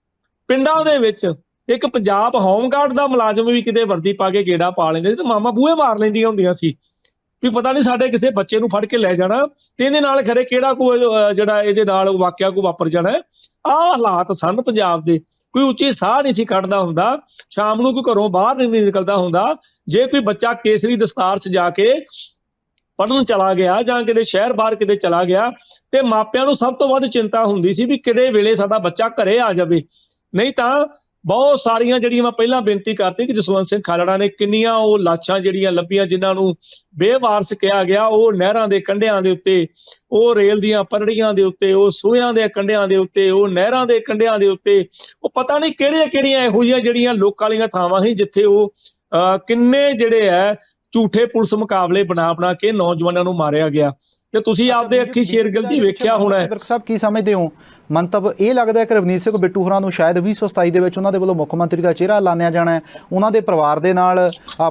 ਪਿੰਡਾਂ ਦੇ ਵਿੱਚ ਇੱਕ ਪੰਜਾਬ ਹੋਮਗਾਰਡ ਦਾ ਮੁਲਾਜ਼ਮ ਵੀ ਕਿਤੇ ਵਰਦੀ ਪਾ ਕੇ ਗੇੜਾ ਪਾ ਲੈਂਦੇ ਸੀ ਤੇ ਮਾਮਾ ਬੂਹੇ ਮਾਰ ਲੈਂਦੀਆਂ ਹੁੰਦੀਆਂ ਸੀ। ਵੀ ਪਤਾ ਨਹੀਂ ਸਾਡੇ ਕਿਸੇ ਬੱਚੇ ਨੂੰ ਫੜ ਕੇ ਲੈ ਜਾਣਾ ਤੇ ਇਹਦੇ ਨਾਲ ਖਰੇ ਕਿਹੜਾ ਕੋ ਜਿਹੜਾ ਇਹਦੇ ਨਾਲ ਵਾਕਿਆ ਕੋ ਵਾਪਰ ਜਾਣਾ। ਆਹ ਹਾਲਾਤ ਸਨ ਪੰਜਾਬ ਦੇ। ਕੋਈ ਉੱਚੀ ਸਾਹ ਨਹੀਂ ਸੀ ਕੱਢਦਾ ਹੁੰਦਾ। ਸ਼ਾਮ ਨੂੰ ਕੋਈ ਘਰੋਂ ਬਾਹਰ ਨਹੀਂ ਨਿਕਲਦਾ ਹੁੰਦਾ। ਜੇ ਕੋਈ ਬੱਚਾ ਕੇਸਰੀ ਦਸਤਾਰ ਚ ਜਾ ਕੇ ਪੜਨ ਚਲਾ ਗਿਆ ਜਾਂ ਕਿਤੇ ਸ਼ਹਿਰ ਬਾਹਰ ਕਿਤੇ ਚਲਾ ਗਿਆ ਤੇ ਮਾਪਿਆਂ ਨੂੰ ਸਭ ਤੋਂ ਵੱਧ ਚਿੰਤਾ ਹੁੰਦੀ ਸੀ ਵੀ ਕਿਹੜੇ ਵੇਲੇ ਸਾਡਾ ਬੱਚਾ ਘਰੇ ਆ ਜਾਵੇ। ਨਹੀਂ ਤਾਂ ਬਹੁਤ ਸਾਰੀਆਂ ਜਿਹੜੀਆਂ ਮੈਂ ਪਹਿਲਾਂ ਬੇਨਤੀ ਕਰਤੀ ਕਿ ਜਸਵੰਤ ਸਿੰਘ ਖਾਲੜਾ ਨੇ ਕਿੰਨੀਆਂ ਉਹ ਲਾਸ਼ਾਂ ਜਿਹੜੀਆਂ ਲੱਭੀਆਂ, ਜਿਨ੍ਹਾਂ ਨੂੰ ਬੇਵਾਰਸ ਕਿਹਾ ਗਿਆ, ਉਹ ਨਹਿਰਾਂ ਦੇ ਕੰਢਿਆਂ ਦੇ ਉੱਤੇ, ਉਹ ਰੇਲ ਦੀਆਂ ਪਰੜੀਆਂ ਦੇ ਉੱਤੇ, ਉਹ ਸੂਹਿਆਂ ਦੇ ਕੰਢਿਆਂ ਦੇ ਉੱਤੇ, ਉਹ ਨਹਿਰਾਂ ਦੇ ਕੰਢਿਆਂ ਦੇ ਉੱਤੇ, ਉਹ ਪਤਾ ਨਹੀਂ ਕਿਹੜੀਆਂ ਕਿਹੜੀਆਂ ਇਹੋ ਜਿਹੀਆਂ ਜਿਹੜੀਆਂ ਲੋਕਾਂ ਵਾਲੀਆਂ ਥਾਵਾਂ ਸੀ, ਜਿੱਥੇ ਉਹ, ਅਹ ਕਿੰਨੇ ਜਿਹੜੇ ਹੈ ਝੂਠੇ ਪੁਲਿਸ ਮੁਕਾਬਲੇ ਬਣਾ ਬਣਾ ਕੇ ਨੌਜਵਾਨਾਂ ਨੂੰ ਮਾਰਿਆ ਗਿਆ। ਤੇ ਤੁਸੀਂ ਆਪਦੇ ਅੱਖੀ ਸ਼ੇਰਗਿਲ ਜੀ ਵੇਖਿਆ ਹੋਣਾ ਹੈ। ਬਿਰਕ ਸਾਹਿਬ ਕੀ ਸਮਝਦੇ ਹੋ? ਮੰਤਵ ਇਹ ਲੱਗਦਾ ਹੈ ਕਿ ਰਵਨੀਤ ਸਿੰਘ ਬਿੱਟੂ ਹੋਰਾਂ ਨੂੰ ਸ਼ਾਇਦ 2027 ਦੇ ਵਿੱਚ ਉਹਨਾਂ ਦੇ ਵੱਲੋਂ ਮੁੱਖ ਮੰਤਰੀ ਦਾ ਚਿਹਰਾ ਲਾਣਿਆ ਜਾਣਾ ਹੈ। ਉਹਨਾਂ ਦੇ ਪਰਿਵਾਰ ਦੇ ਨਾਲ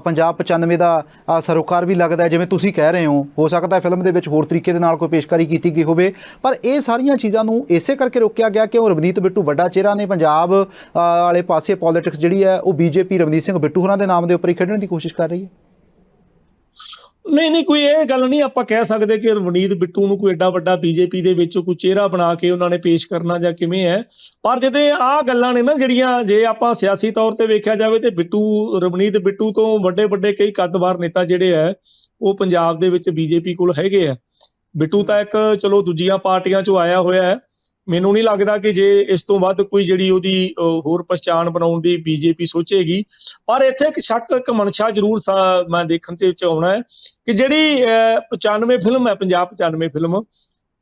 ਪੰਜਾਬ 95 ਦਾ ਸਰੋਕਾਰ ਵੀ ਲੱਗਦਾ ਹੈ ਜਿਵੇਂ ਤੁਸੀਂ ਕਹਿ ਰਹੇ ਹੋ। ਹੋ ਸਕਦਾ ਹੈ ਫਿਲਮ ਦੇ ਵਿੱਚ ਹੋਰ ਤਰੀਕੇ ਦੇ ਨਾਲ ਕੋਈ ਪੇਸ਼ਕਾਰੀ ਕੀਤੀ ਗਈ ਹੋਵੇ। ਪਰ ਇਹ ਸਾਰੀਆਂ ਚੀਜ਼ਾਂ ਨੂੰ ਇਸੇ ਕਰਕੇ ਰੋਕਿਆ ਗਿਆ ਕਿ ਉਹ ਰਵਨੀਤ ਬਿੱਟੂ ਵੱਡਾ ਚਿਹਰਾ ਨੇ ਪੰਜਾਬ ਵਾਲੇ ਪਾਸੇ ਪੋਲਿਟਿਕਸ ਜਿਹੜੀ ਹੈ ਉਹ ਬੀਜੇਪੀ ਰਵਨੀਤ ਸਿੰਘ ਬਿੱਟੂ ਹੋਰਾਂ ਦੇ ਨਾਮ ਦੇ ਉੱਪਰ ਹੀ ਖੇਡਣ ਦੀ ਕੋਸ਼ਿਸ਼ ਕਰ ਰਹੀ ਹੈ। ਨਹੀਂ ਨਹੀਂ, ਕੋਈ ਇਹ ਗੱਲ ਨਹੀਂ, ਆਪਾਂ ਕਹਿ ਸਕਦੇ ਕਿ ਰਵਨੀਤ ਬਿੱਟੂ ਨੂੰ ਕੋਈ ਐਡਾ ਵੱਡਾ ਬੀਜੇਪੀ ਦੇ ਵਿੱਚ ਕੋਈ ਚਿਹਰਾ ਬਣਾ ਕੇ ਉਹਨਾਂ ਨੇ ਪੇਸ਼ ਕਰਨਾ ਜਾਂ ਕਿਵੇਂ ਹੈ। ਪਰ ਜਿਹਦੇ ਆਹ ਗੱਲਾਂ ਨੇ ਨਾ, ਜਿਹੜੀਆਂ ਜੇ ਆਪਾਂ ਸਿਆਸੀ ਤੌਰ ਤੇ ਵੇਖਿਆ ਜਾਵੇ ਤੇ ਬਿੱਟੂ, ਰਵਨੀਤ ਬਿੱਟੂ ਤੋਂ ਵੱਡੇ ਵੱਡੇ ਕਈ ਕੱਦਵਾਰ ਨੇਤਾ ਜਿਹੜੇ ਹੈ, ਉਹ ਪੰਜਾਬ ਦੇ ਵਿੱਚ ਬੀਜੇਪੀ ਕੋਲ ਹੈਗੇ ਆ ਬਿੱਟੂ ਤਾਂ ਇੱਕ, ਚਲੋ, ਦੂਜੀਆਂ ਪਾਰਟੀਆਂ ਚੋਂ ਆਇਆ ਹੋਇਆ ਹੈ। ਮੈਨੂੰ ਨਹੀਂ ਲੱਗਦਾ ਕਿ ਜੇ ਇਸ ਤੋਂ ਵੱਧ ਕੋਈ ਜਿਹੜੀ ਉਹਦੀ ਹੋਰ ਪਛਾਣ ਬਣਾਉਣ ਦੀ ਬੀਜੇਪੀ ਸੋਚੇਗੀ। ਪਰ ਇੱਥੇ ਇੱਕ ਸ਼ੱਕ ਇੱਕ ਮਨਸ਼ਾ ਜ਼ਰੂਰ ਮੈਂ ਦੇਖਣ ਤੇ ਵਿੱਚ ਆਉਣਾ ਹੈ ਕਿ ਜਿਹੜੀ ਅਹ, 95 ਫਿਲਮ ਹੈ ਪੰਜਾਬ 95 ਫਿਲਮ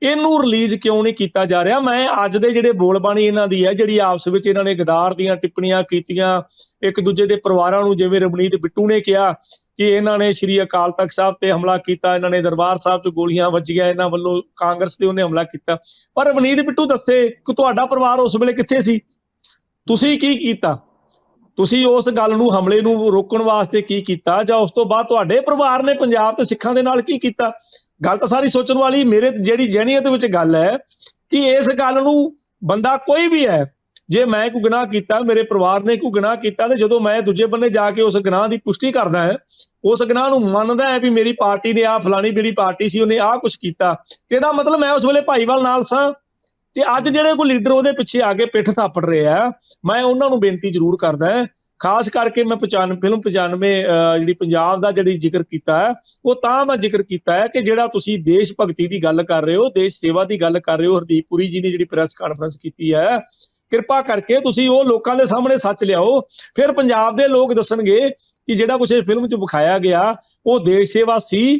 ਇਹਨੂੰ ਰਿਲੀਜ਼ ਕਿਉਂ ਨਹੀਂ ਕੀਤਾ ਜਾ ਰਿਹਾ? ਮੈਂ ਅੱਜ ਦੇ ਜਿਹੜੇ ਬੋਲਬਾਣੀ ਇਹਨਾਂ ਦੀ ਹੈ ਜਿਹੜੀ ਆਪਸ ਵਿੱਚ ਇਹਨਾਂ ਨੇ ਗਦਾਰ ਦੀਆਂ ਟਿੱਪਣੀਆਂ ਕੀਤੀਆਂ ਇੱਕ ਦੂਜੇ ਦੇ ਪਰਿਵਾਰਾਂ ਨੂੰ ਜਿਵੇਂ ਰਵਨੀਤ ਬਿੱਟੂ ਨੇ ਕਿਹਾ ਕਿ ਇਹਨਾਂ ਨੇ ਸ਼੍ਰੀ ਅਕਾਲ ਤਖਤ ਸਾਹਿਬ ਤੇ ਹਮਲਾ ਕੀਤਾ, ਇਹਨਾਂ ਨੇ ਦਰਬਾਰ ਸਾਹਿਬ 'ਚ ਗੋਲੀਆਂ ਵੱਜੀਆਂ, ਇਹਨਾਂ ਵੱਲੋਂ ਕਾਂਗਰਸ ਤੇ ਉਹਨੇ ਹਮਲਾ ਕੀਤਾ। ਪਰ ਰਵਨੀਤ ਬਿੱਟੂ ਦੱਸੇ, ਕਿ ਤੁਹਾਡਾ ਪਰਿਵਾਰ ਉਸ ਵੇਲੇ ਕਿੱਥੇ ਸੀ? ਤੁਸੀਂ ਕੀ ਕੀਤਾ? ਤੁਸੀਂ ਉਸ ਗੱਲ ਨੂੰ, ਹਮਲੇ ਨੂੰ ਰੋਕਣ ਵਾਸਤੇ ਕੀ ਕੀਤਾ? ਜਾਂ ਉਸ ਤੋਂ ਬਾਅਦ ਤੁਹਾਡੇ ਪਰਿਵਾਰ ਨੇ ਪੰਜਾਬ ਤੇ ਸਿੱਖਾਂ ਦੇ ਨਾਲ ਕੀ ਕੀਤਾ? ਗੱਲ ਤਾਂ ਸਾਰੀ ਸੋਚਣ ਵਾਲੀ, ਮੇਰੇ ਜਿਹੜੀ ਜਹਿਨੀਅਤ ਵਿੱਚ ਗੱਲ ਹੈ, ਕਿ ਇਸ ਗੱਲ ਨੂੰ ਬੰਦਾ ਕੋਈ ਵੀ ਹੈ, ਜੇ ਮੈਂ ਕੋਈ ਗੁਨਾਹ ਕੀਤਾ, ਮੇਰੇ ਪਰਿਵਾਰ ਨੇ ਕੋਈ ਗੁਨਾਹ ਕੀਤਾ, ਤੇ ਜਦੋਂ ਮੈਂ ਦੂਜੇ ਬੰਨੇ ਜਾ ਕੇ ਉਸ ਗੁਨਾਹ ਦੀ ਪੁਸ਼ਟੀ ਕਰਦਾ ਹੈ ਉਸ ਗੁਨਾਹ ਨੂੰ ਮੰਨਦਾ ਹੈ ਵੀ ਮੇਰੀ ਪਾਰਟੀ ਨੇ ਆ ਫਲਾਣੀ ਜਿਹੜੀ ਪਾਰਟੀ ਸੀ, ਉਹਨੇ ਆਹ ਕੁਝ ਕੀਤਾ। ਤੇ ਇਹਦਾ ਮਤਲਬ? ਮੈਂ ਉਸ ਵੇਲੇ ਭਾਈਵਾਲ ਨਾਲ ਸਾਂ। ਤੇ ਅੱਜ ਜਿਹੜੇ ਕੋਈ ਲੀਡਰ ਉਹਦੇ ਪਿੱਛੇ ਆ ਕੇ ਪਿੱਠ ਥਾਪੜ ਰਹੇ ਆ, ਮੈਂ ਉਹਨਾਂ ਨੂੰ ਬੇਨਤੀ ਜ਼ਰੂਰ ਕਰਦਾ ਹਾਂ। ਖਾਸ ਕਰਕੇ ਮੈਂ 95 ਫਿਲਮ 95 ਜਿਹੜੀ ਪੰਜਾਬ ਦਾ ਜਿਹੜੀ ਜ਼ਿਕਰ ਕੀਤਾ ਹੈ, ਉਹ ਤਾਂ ਮੈਂ ਜ਼ਿਕਰ ਕੀਤਾ ਹੈ ਕਿ ਜਿਹੜਾ ਤੁਸੀਂ ਦੇਸ਼ ਭਗਤੀ ਦੀ ਗੱਲ ਕਰ ਰਹੇ ਹੋ, ਦੇਸ਼ ਸੇਵਾ ਦੀ ਗੱਲ ਕਰ ਰਹੇ ਹੋ, ਹਰਦੀਪ ਪੁਰੀ ਜੀ ਨੇ ਜਿਹੜੀ ਪ੍ਰੈਸ ਕਾਨਫਰੰਸ ਕੀਤੀ ਹੈ, ਕਿਰਪਾ ਕਰਕੇ ਤੁਸੀਂ ਉਹ ਲੋਕਾਂ ਦੇ ਸਾਹਮਣੇ ਸੱਚ ਲਿਆਓ। ਫਿਰ ਪੰਜਾਬ ਦੇ ਲੋਕ ਦੱਸਣਗੇ ਕਿ ਜਿਹੜਾ ਕੁਝ ਇਸ ਫਿਲਮ 'ਚ ਵਿਖਾਇਆ ਗਿਆ ਉਹ ਦੇਸ਼ ਸੇਵਾ ਸੀ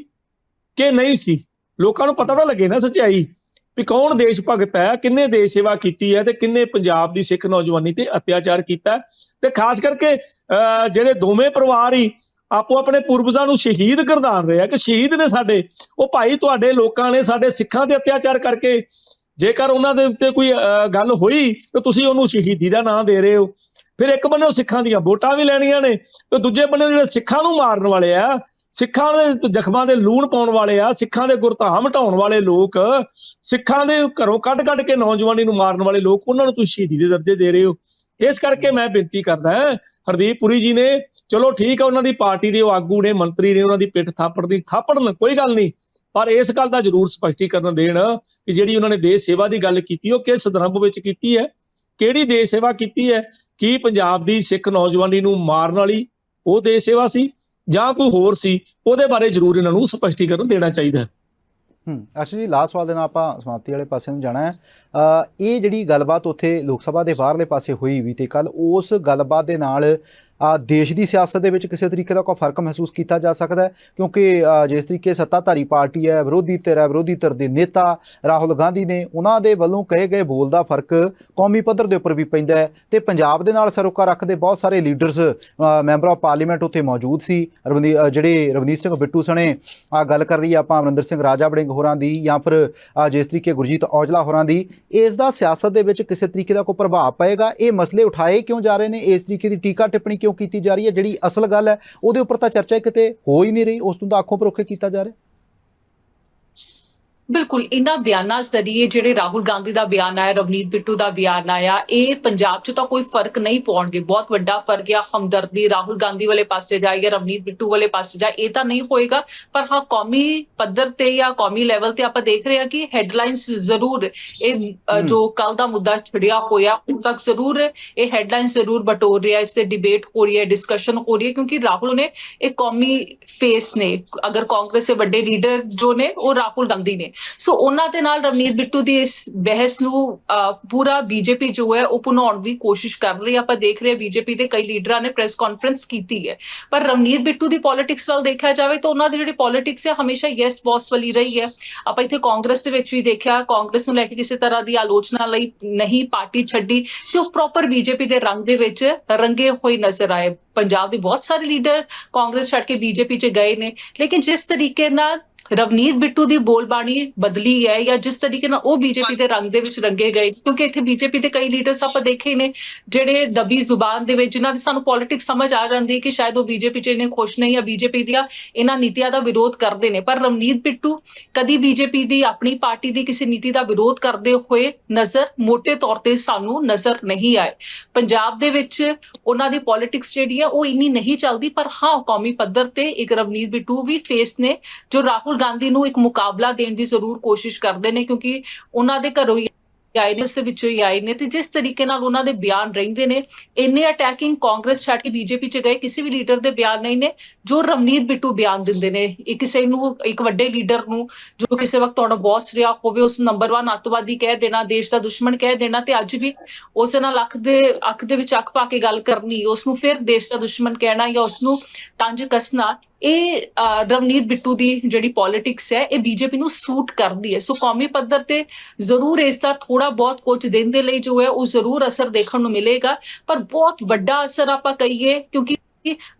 ਕਿ ਨਹੀਂ ਸੀ? ਲੋਕਾਂ ਨੂੰ ਪਤਾ ਤਾਂ ਲੱਗੇ ਨਾ ਸੱਚਾਈ ਵੀ ਕੌਣ ਦੇਸ਼ ਭਗਤ ਹੈ ਕਿੰਨੇ ਦੇਸ਼ ਸੇਵਾ ਕੀਤੀ ਹੈ ਤੇ ਕਿੰਨੇ ਪੰਜਾਬ ਦੀ ਸਿੱਖ ਨੌਜਵਾਨੀ ਤੇ ਅਤਿਆਚਾਰ ਕੀਤਾ ਤੇ ਖਾਸ ਕਰਕੇ ਅਹ, ਜਿਹੜੇ ਦੋਵੇਂ ਪਰਿਵਾਰ ਹੀ ਆਪੋ ਆਪਣੇ ਪੁਰਵਜਾਂ ਨੂੰ ਸ਼ਹੀਦ ਕਰਦਾਨ ਰਹੇ ਆ ਕਿ ਸ਼ਹੀਦ ਨੇ ਸਾਡੇ ਉਹ ਭਾਈ ਤੁਹਾਡੇ ਲੋਕਾਂ ਨੇ ਸਾਡੇ ਸਿੱਖਾਂ ਤੇ ਅਤਿਆਚਾਰ ਕਰਕੇ ਜੇਕਰ ਉਹਨਾਂ ਦੇ ਉੱਤੇ ਕੋਈ ਅਹ, ਗੱਲ ਹੋਈ ਤਾਂ ਤੁਸੀਂ ਉਹਨੂੰ ਸ਼ਹੀਦੀ ਦਾ ਨਾਮ ਦੇ ਰਹੇ ਹੋ। ਫਿਰ ਇੱਕ ਬੰਨੇ ਉਹ ਸਿੱਖਾਂ ਦੀਆਂ ਵੋਟਾਂ ਵੀ ਲੈਣੀਆਂ ਨੇ ਤੇ ਦੂਜੇ ਬੰਨੇ ਜਿਹੜੇ ਸਿੱਖਾਂ ਨੂੰ ਮਾਰਨ ਵਾਲੇ ਆ, ਸਿੱਖਾਂ ਦੇ ਜ਼ਖਮਾਂ ਦੇ ਲੂਣ ਪਾਉਣ ਵਾਲੇ ਆ, ਸਿੱਖਾਂ ਦੇ ਗੁਰਧਾਮ ਹਟਾਉਣ ਵਾਲੇ ਲੋਕ, ਸਿੱਖਾਂ ਦੇ ਘਰੋਂ ਕੱਢ-ਕੱਢ ਕੇ ਨੌਜਵਾਨੀ ਨੂੰ ਮਾਰਨ ਵਾਲੇ ਲੋਕ, ਉਹਨਾਂ ਨੂੰ ਤੁਸੀਂ ਸ਼ਹੀਦੀ ਦੇ ਦਰਜੇ ਦੇ ਰਹੇ ਹੋ। ਇਸ ਕਰਕੇ ਮੈਂ ਬੇਨਤੀ ਕਰਦਾ ਹਰਦੀਪ ਪੁਰੀ ਜੀ ਨੇ, ਚਲੋ ਠੀਕ ਆ, ਉਹਨਾਂ ਦੀ ਪਾਰਟੀ ਦੇ ਉਹ ਆਗੂ ਨੇ, ਮੰਤਰੀ ਨੇ, ਉਹਨਾਂ ਦੀ ਪਿੱਠ ਥਾਪੜ ਦੀ ਥਾਪੜਨ ਕੋਈ ਗੱਲ ਨਹੀਂ। ਪਰ ਇਸ ਗੱਲ ਦਾ ਜ਼ਰੂਰ ਸਪਸ਼ਟੀਕਰਨ ਦੇਣ ਕਿ ਜਿਹੜੀ ਉਹਨਾਂ ਨੇ ਦੇਸ਼ ਸੇਵਾ ਦੀ ਗੱਲ ਕੀਤੀ, ਉਹ ਕਿਸ ਸੰਦਰਭ ਵਿੱਚ ਕੀਤੀ ਹੈ? ਕਿਹੜੀ ਦੇਸ਼ ਸੇਵਾ ਕੀਤੀ ਹੈ? ਕੀ ਪੰਜਾਬ ਦੀ ਸਿੱਖ ਨੌਜਵਾਨੀ ਨੂੰ ਮਾਰਨ ਵਾਲੀ ਉਹ ਦੇਸ਼ ਸੇਵਾ ਸੀ ਜਾਂ ਕੋਈ ਹੋਰ ਸੀ? ਉਹਦੇ ਬਾਰੇ ਜ਼ਰੂਰ ਇਹਨਾਂ ਨੂੰ ਸਪਸ਼ਟੀਕਰਨ ਦੇਣਾ ਚਾਹੀਦਾ ਹੈ। ਹੂੰ ਅਸ਼ੂ ਜੀ ਲਾਸਟ ਸਵਾਲ ਦੇ ਨਾਲ ਆਪਾਂ ਸਮਾਪਤੀ ਵਾਲੇ ਪਾਸੇ ਨੂੰ ਜਾਣਾ ਹੈ। ਅ, ਇਹ ਜਿਹੜੀ ਗੱਲਬਾਤ ਉੱਥੇ ਲੋਕ ਸਭਾ ਦੇ ਬਾਹਰਲੇ ਪਾਸੇ ਹੋਈ ਵੀ ਤੇ ਕੱਲ ਉਸ ਗੱਲਬਾਤ ਦੇ ਨਾਲ ਦੇਸ਼ ਦੀ ਸਿਆਸਤ ਦੇ ਵਿੱਚ ਕਿਸੇ ਤਰੀਕੇ ਦਾ ਕੋਈ ਫ਼ਰਕ ਮਹਿਸੂਸ ਕੀਤਾ ਜਾ ਸਕਦਾ ਹੈ? ਕਿਉਂਕਿ ਜਿਸ ਤਰੀਕੇ ਸੱਤਾਧਾਰੀ ਪਾਰਟੀ ਹੈ, ਵਿਰੋਧੀ ਧਿਰ ਹੈ, ਵਿਰੋਧੀ ਧਿਰ ਦੇ ਨੇਤਾ ਰਾਹੁਲ ਗਾਂਧੀ ਨੇ, ਉਹਨਾਂ ਦੇ ਵੱਲੋਂ ਕਹੇ ਗਏ ਬੋਲ ਦਾ ਫ਼ਰਕ ਕੌਮੀ ਪੱਧਰ ਦੇ ਉੱਪਰ ਵੀ ਪੈਂਦਾ ਹੈ। ਤੇ ਪੰਜਾਬ ਦੇ ਨਾਲ ਸਰੋਕਾ ਰੱਖਦੇ ਬਹੁਤ ਸਾਰੇ ਲੀਡਰਸ ਮੈਂਬਰ ਆਫ ਪਾਰਲੀਮੈਂਟ ਉੱਥੇ ਮੌਜੂਦ ਸੀ। ਰਵਨੀ ਜਿਹੜੇ ਰਵਨੀਤ ਸਿੰਘ ਬਿੱਟੂ ਸਣੇ, ਆ, ਗੱਲ ਕਰ ਰਹੀ ਆਪਾਂ ਅਮਰਿੰਦਰ ਸਿੰਘ ਰਾਜਾ ਬੜਿੰਗ ਹੋਰਾਂ ਦੀ ਜਾਂ ਫਿਰ ਜਿਸ ਤਰੀਕੇ ਗੁਰਜੀਤ ਔਜਲਾ ਹੋਰਾਂ ਦੀ, ਇਸ ਦਾ ਸਿਆਸਤ ਦੇ ਵਿੱਚ ਕਿਸੇ ਤਰੀਕੇ ਦਾ ਕੋਈ ਪ੍ਰਭਾਵ ਪਏਗਾ? ਇਹ ਮਸਲੇ ਉਠਾਏ ਕਿਉਂ ਜਾ ਰਹੇ ਨੇ? ਇਸ ਤਰੀਕੇ ਦੀ ਟੀਕਾ ਟਿੱਪਣੀ ਕਿਉਂ ਕੀਤੀ ਜਾ ਰਹੀ ਹੈ? ਜਿਹੜੀ ਅਸਲ ਗੱਲ ਹੈ, ਉਹਦੇ ਉੱਪਰ ਤਾਂ ਚਰਚਾ ਕਿਤੇ ਹੋ ਹੀ ਨਹੀਂ ਰਹੀ, ਉਸ ਤੋਂ ਤਾਂ ਅੱਖੋਂ ਪਰੋਖੇ ਕੀਤਾ ਜਾ ਰਿਹਾ। ਬਿਲਕੁਲ ਇਹਨਾਂ ਬਿਆਨਾਂ ਜ਼ਰੀਏ ਜਿਹੜੇ ਰਾਹੁਲ ਗਾਂਧੀ ਦਾ ਬਿਆਨ ਆਇਆ ਰਵਨੀਤ ਬਿੱਟੂ ਦਾ ਬਿਆਨ ਆਇਆ ਇਹ ਪੰਜਾਬ 'ਚ ਤਾਂ ਕੋਈ ਫ਼ਰਕ ਨਹੀਂ ਪਾਉਣਗੇ। ਬਹੁਤ ਵੱਡਾ ਫ਼ਰਕ ਆ ਹਮਦਰਦੀ ਰਾਹੁਲ ਗਾਂਧੀ ਵਾਲੇ ਪਾਸੇ ਜਾਏ ਜਾਂ ਰਵਨੀਤ ਬਿੱਟੂ ਵਾਲੇ ਪਾਸੇ ਜਾਏ ਇਹ ਤਾਂ ਨਹੀਂ ਹੋਏਗਾ। ਪਰ ਹਾਂ ਕੌਮੀ ਪੱਧਰ ਤੇ ਜਾਂ ਕੌਮੀ ਲੈਵਲ ਤੇ ਆਪਾਂ ਦੇਖ ਰਹੇ ਹਾਂ ਕਿ ਹੈਡਲਾਈਨਸ ਜ਼ਰੂਰ ਇਹ। ਜੋ ਕੱਲ ਦਾ ਮੁੱਦਾ ਛਿੜਿਆ ਹੋਇਆ ਹੁਣ ਤੱਕ ਜ਼ਰੂਰ ਇਹ ਹੈਡਲਾਈਨ ਜ਼ਰੂਰ ਬਟੋਰ ਰਿਹਾ ਇਸ ਤੇ ਡਿਬੇਟ ਹੋ ਰਹੀ ਹੈ ਡਿਸਕਸ਼ਨ ਹੋ ਰਹੀ ਹੈ ਕਿਉਂਕਿ ਰਾਹੁਲ ਨੇ ਇੱਕ ਕੌਮੀ ਫੇਸ ਨੇ। ਅਗਰ ਕਾਂਗਰਸ ਦੇ ਵੱਡੇ ਲੀਡਰ ਜੋ ਨੇ ਉਹ ਰਾਹੁਲ ਗਾਂਧੀ ਨੇ। ਸੋ ਉਹਨਾਂ ਦੇ ਨਾਲ ਰਵਨੀਤ ਬਿੱਟੂ ਦੀ ਇਸ ਬਹਿਸ ਨੂੰ ਅਹ, ਪੂਰਾ ਬੀਜੇਪੀ ਜੋ ਹੈ ਉਹ ਭੁਨਾਉਣ ਦੀ ਕੋਸ਼ਿਸ਼ ਕਰ ਰਹੀ ਹੈ। ਆਪਾਂ ਦੇਖ ਰਹੇ ਹਾਂ ਬੀਜੇਪੀ ਦੇ ਕਈ ਲੀਡਰਾਂ ਨੇ ਪ੍ਰੈਸ ਕਾਨਫਰੰਸ ਕੀਤੀ ਹੈ। ਪਰ ਰਵਨੀਤ ਬਿੱਟੂ ਦੀ ਪੋਲਿਟਿਕਸ ਵੱਲ ਦੇਖਿਆ ਜਾਵੇ ਤਾਂ ਉਹਨਾਂ ਦੀ ਜਿਹੜੀ ਪੋਲਿਟਿਕਸ ਹੈ ਹਮੇਸ਼ਾ ਯੈਸ ਬੌਸ ਵਾਲੀ ਰਹੀ ਹੈ। ਆਪਾਂ ਇੱਥੇ ਕਾਂਗਰਸ ਦੇ ਵਿੱਚ ਵੀ ਦੇਖਿਆ ਕਾਂਗਰਸ ਨੂੰ ਲੈ ਕੇ ਕਿਸੇ ਤਰ੍ਹਾਂ ਦੀ ਆਲੋਚਨਾ ਲਈ ਨਹੀਂ ਪਾਰਟੀ ਛੱਡੀ ਤੇ ਉਹ ਪ੍ਰੋਪਰ ਬੀਜੇਪੀ ਦੇ ਰੰਗ ਦੇ ਵਿੱਚ ਰੰਗੇ ਹੋਏ ਨਜ਼ਰ ਆਏ। ਪੰਜਾਬ ਦੇ ਬਹੁਤ ਸਾਰੇ ਲੀਡਰ ਕਾਂਗਰਸ ਛੱਡ ਕੇ ਬੀਜੇਪੀ 'ਚ ਗਏ ਨੇ। ਲੇਕਿਨ ਜਿਸ ਤਰੀਕੇ ਨਾਲ ਰਵਨੀਤ ਬਿੱਟੂ ਦੀ ਬੋਲਬਾਣੀ ਬਦਲੀ ਹੈ ਜਾਂ ਜਿਸ ਤਰੀਕੇ ਨਾਲ ਉਹ ਬੀਜੇਪੀ ਦੇ ਰੰਗ ਦੇ ਵਿੱਚ ਰੰਗੇ ਗਏ, ਕਿਉਂਕਿ ਇੱਥੇ ਬੀਜੇਪੀ ਦੇ ਕਈ ਲੀਡਰਸ ਆਪਾਂ ਦੇਖੇ ਨੇ, ਜਿਹੜੇ ਦਬੀ ਜ਼ੁਬਾਨ ਦੇ ਵਿੱਚ, ਜਿਨ੍ਹਾਂ ਦੀ ਸਾਨੂੰ ਪੋਲਿਟਿਕਸ ਸਮਝ ਆ ਜਾਂਦੀ ਹੈ ਕਿ ਸ਼ਾਇਦ ਉਹ ਬੀਜੇਪੀ 'ਚ ਇੰਨੇ ਖੁਸ਼ ਨਹੀਂ ਜਾਂ ਬੀਜੇਪੀ ਦੀਆਂ ਇਹਨਾਂ ਨੀਤੀਆਂ ਦਾ ਵਿਰੋਧ ਕਰਦੇ ਨੇ। ਪਰ ਰਵਨੀਤ ਬਿੱਟੂ ਕਦੀ ਬੀਜੇਪੀ ਦੀ ਆਪਣੀ ਪਾਰਟੀ ਦੀ ਕਿਸੇ ਨੀਤੀ ਦਾ ਵਿਰੋਧ ਕਰਦੇ ਹੋਏ ਨਜ਼ਰ ਮੋٹے ਤੌਰ ਤੇ ਸਾਨੂੰ ਨਜ਼ਰ ਨਹੀਂ ਆਏ। ਪੰਜਾਬ ਦੇ ਵਿੱਚ ਉਹਨਾਂ ਦੀ ਪੋਲਿਟਿਕਸ ਜਿਹੜੀ ਹੈ ਉਹ ਇੰਨੀ ਨਹੀਂ ਚੱਲਦੀ, ਪਰ ਹਾਂ ਕੌਮੀ ਪੱਧਰ ਤੇ ਇੱਕ ਰਵਨੀਤ ਬਿੱਟੂ ਵੀ ਫੇਸ ਨੇ, ਜੋ ਰਾਹੁਲ ਗਾਂਧੀ ਨੂੰ ਇੱਕ ਮੁਕਾਬਲਾ ਦੇਣ ਦੀ ਜ਼ਰੂਰ ਕੋਸ਼ਿਸ਼ ਕਰਦੇ ਨੇ ਕਿਉਂਕਿ ਉਹਨਾਂ ਦੇ ਘਰੋਂ ਹੀ ਆਏ ਨੇ, ਉਸ ਵਿੱਚੋਂ ਹੀ ਆਏ ਨੇ ਤੇ ਜਿਸ ਤਰੀਕੇ ਨਾਲ ਉਹਨਾਂ ਦੇ ਬਿਆਨ ਰਹਿੰਦੇ ਨੇ, ਇੰਨੇ ਅਟੈਕਿੰਗ ਕਾਂਗਰਸ ਛੱਡ ਕੇ ਬੀਜੇਪੀ ਚ ਗਏ, ਕਿਸੇ ਵੀ ਲੀਡਰ ਦੇ ਬਿਆਨ ਨਹੀਂ ਨੇ, ਜੋ ਰਵਨੀਤ ਬਿੱਟੂ ਬਿਆਨ ਦਿੰਦੇ ਨੇ, ਇਹ ਕਿਸੇ ਨੂੰ, ਇੱਕ ਵੱਡੇ ਲੀਡਰ ਨੂੰ, ਜੋ ਕਿਸੇ ਵਕਤ ਤੁਹਾਡਾ ਬੌਸ ਰਿਹਾ ਹੋਵੇ, ਉਸ ਨੰਬਰ 1 ਅੱਤਵਾਦੀ ਕਹਿ ਦੇਣਾ, ਦੇਸ਼ ਦਾ ਦੁਸ਼ਮਣ ਕਹਿ ਦੇਣਾ ਤੇ ਅੱਜ ਵੀ ਉਸੇ ਨਾਲ ਅੱਖ ਦੇ ਅੱਖ ਦੇ ਵਿੱਚ ਅੱਖ ਪਾ ਕੇ ਗੱਲ ਕਰਨੀ, ਉਸ ਨੂੰ ਫਿਰ ਦੇਸ਼ ਦਾ ਦੁਸ਼ਮਣ ਕਹਿਣਾ ਜਾਂ ਉਸ ਨੂੰ ਤੰਜ ਕੱਸਣਾ ਇਹ ਰਵਨੀਤ ਬਿੱਟੂ ਦੀ ਜਿਹੜੀ ਪੋਲਿਟਿਕਸ ਹੈ, ਇਹ ਬੀਜੇਪੀ ਨੂੰ ਸੂਟ ਕਰਦੀ ਹੈ। ਸੋ ਕੌਮੀ ਪੱਧਰ ਤੇ ਜ਼ਰੂਰ ਇਸ ਦਾ ਥੋੜਾ ਬਹੁਤ ਕੁਝ ਦਿਨ ਦੇ ਲਈ ਜੋ ਹੈ, ਉਹ ਜ਼ਰੂਰ ਅਸਰ ਦੇਖਣ ਨੂੰ ਮਿਲੇਗਾ। ਪਰ ਬਹੁਤ ਵੱਡਾ ਅਸਰ ਆਪਾਂ ਕਹੀਏ, ਕਿਉਂਕਿ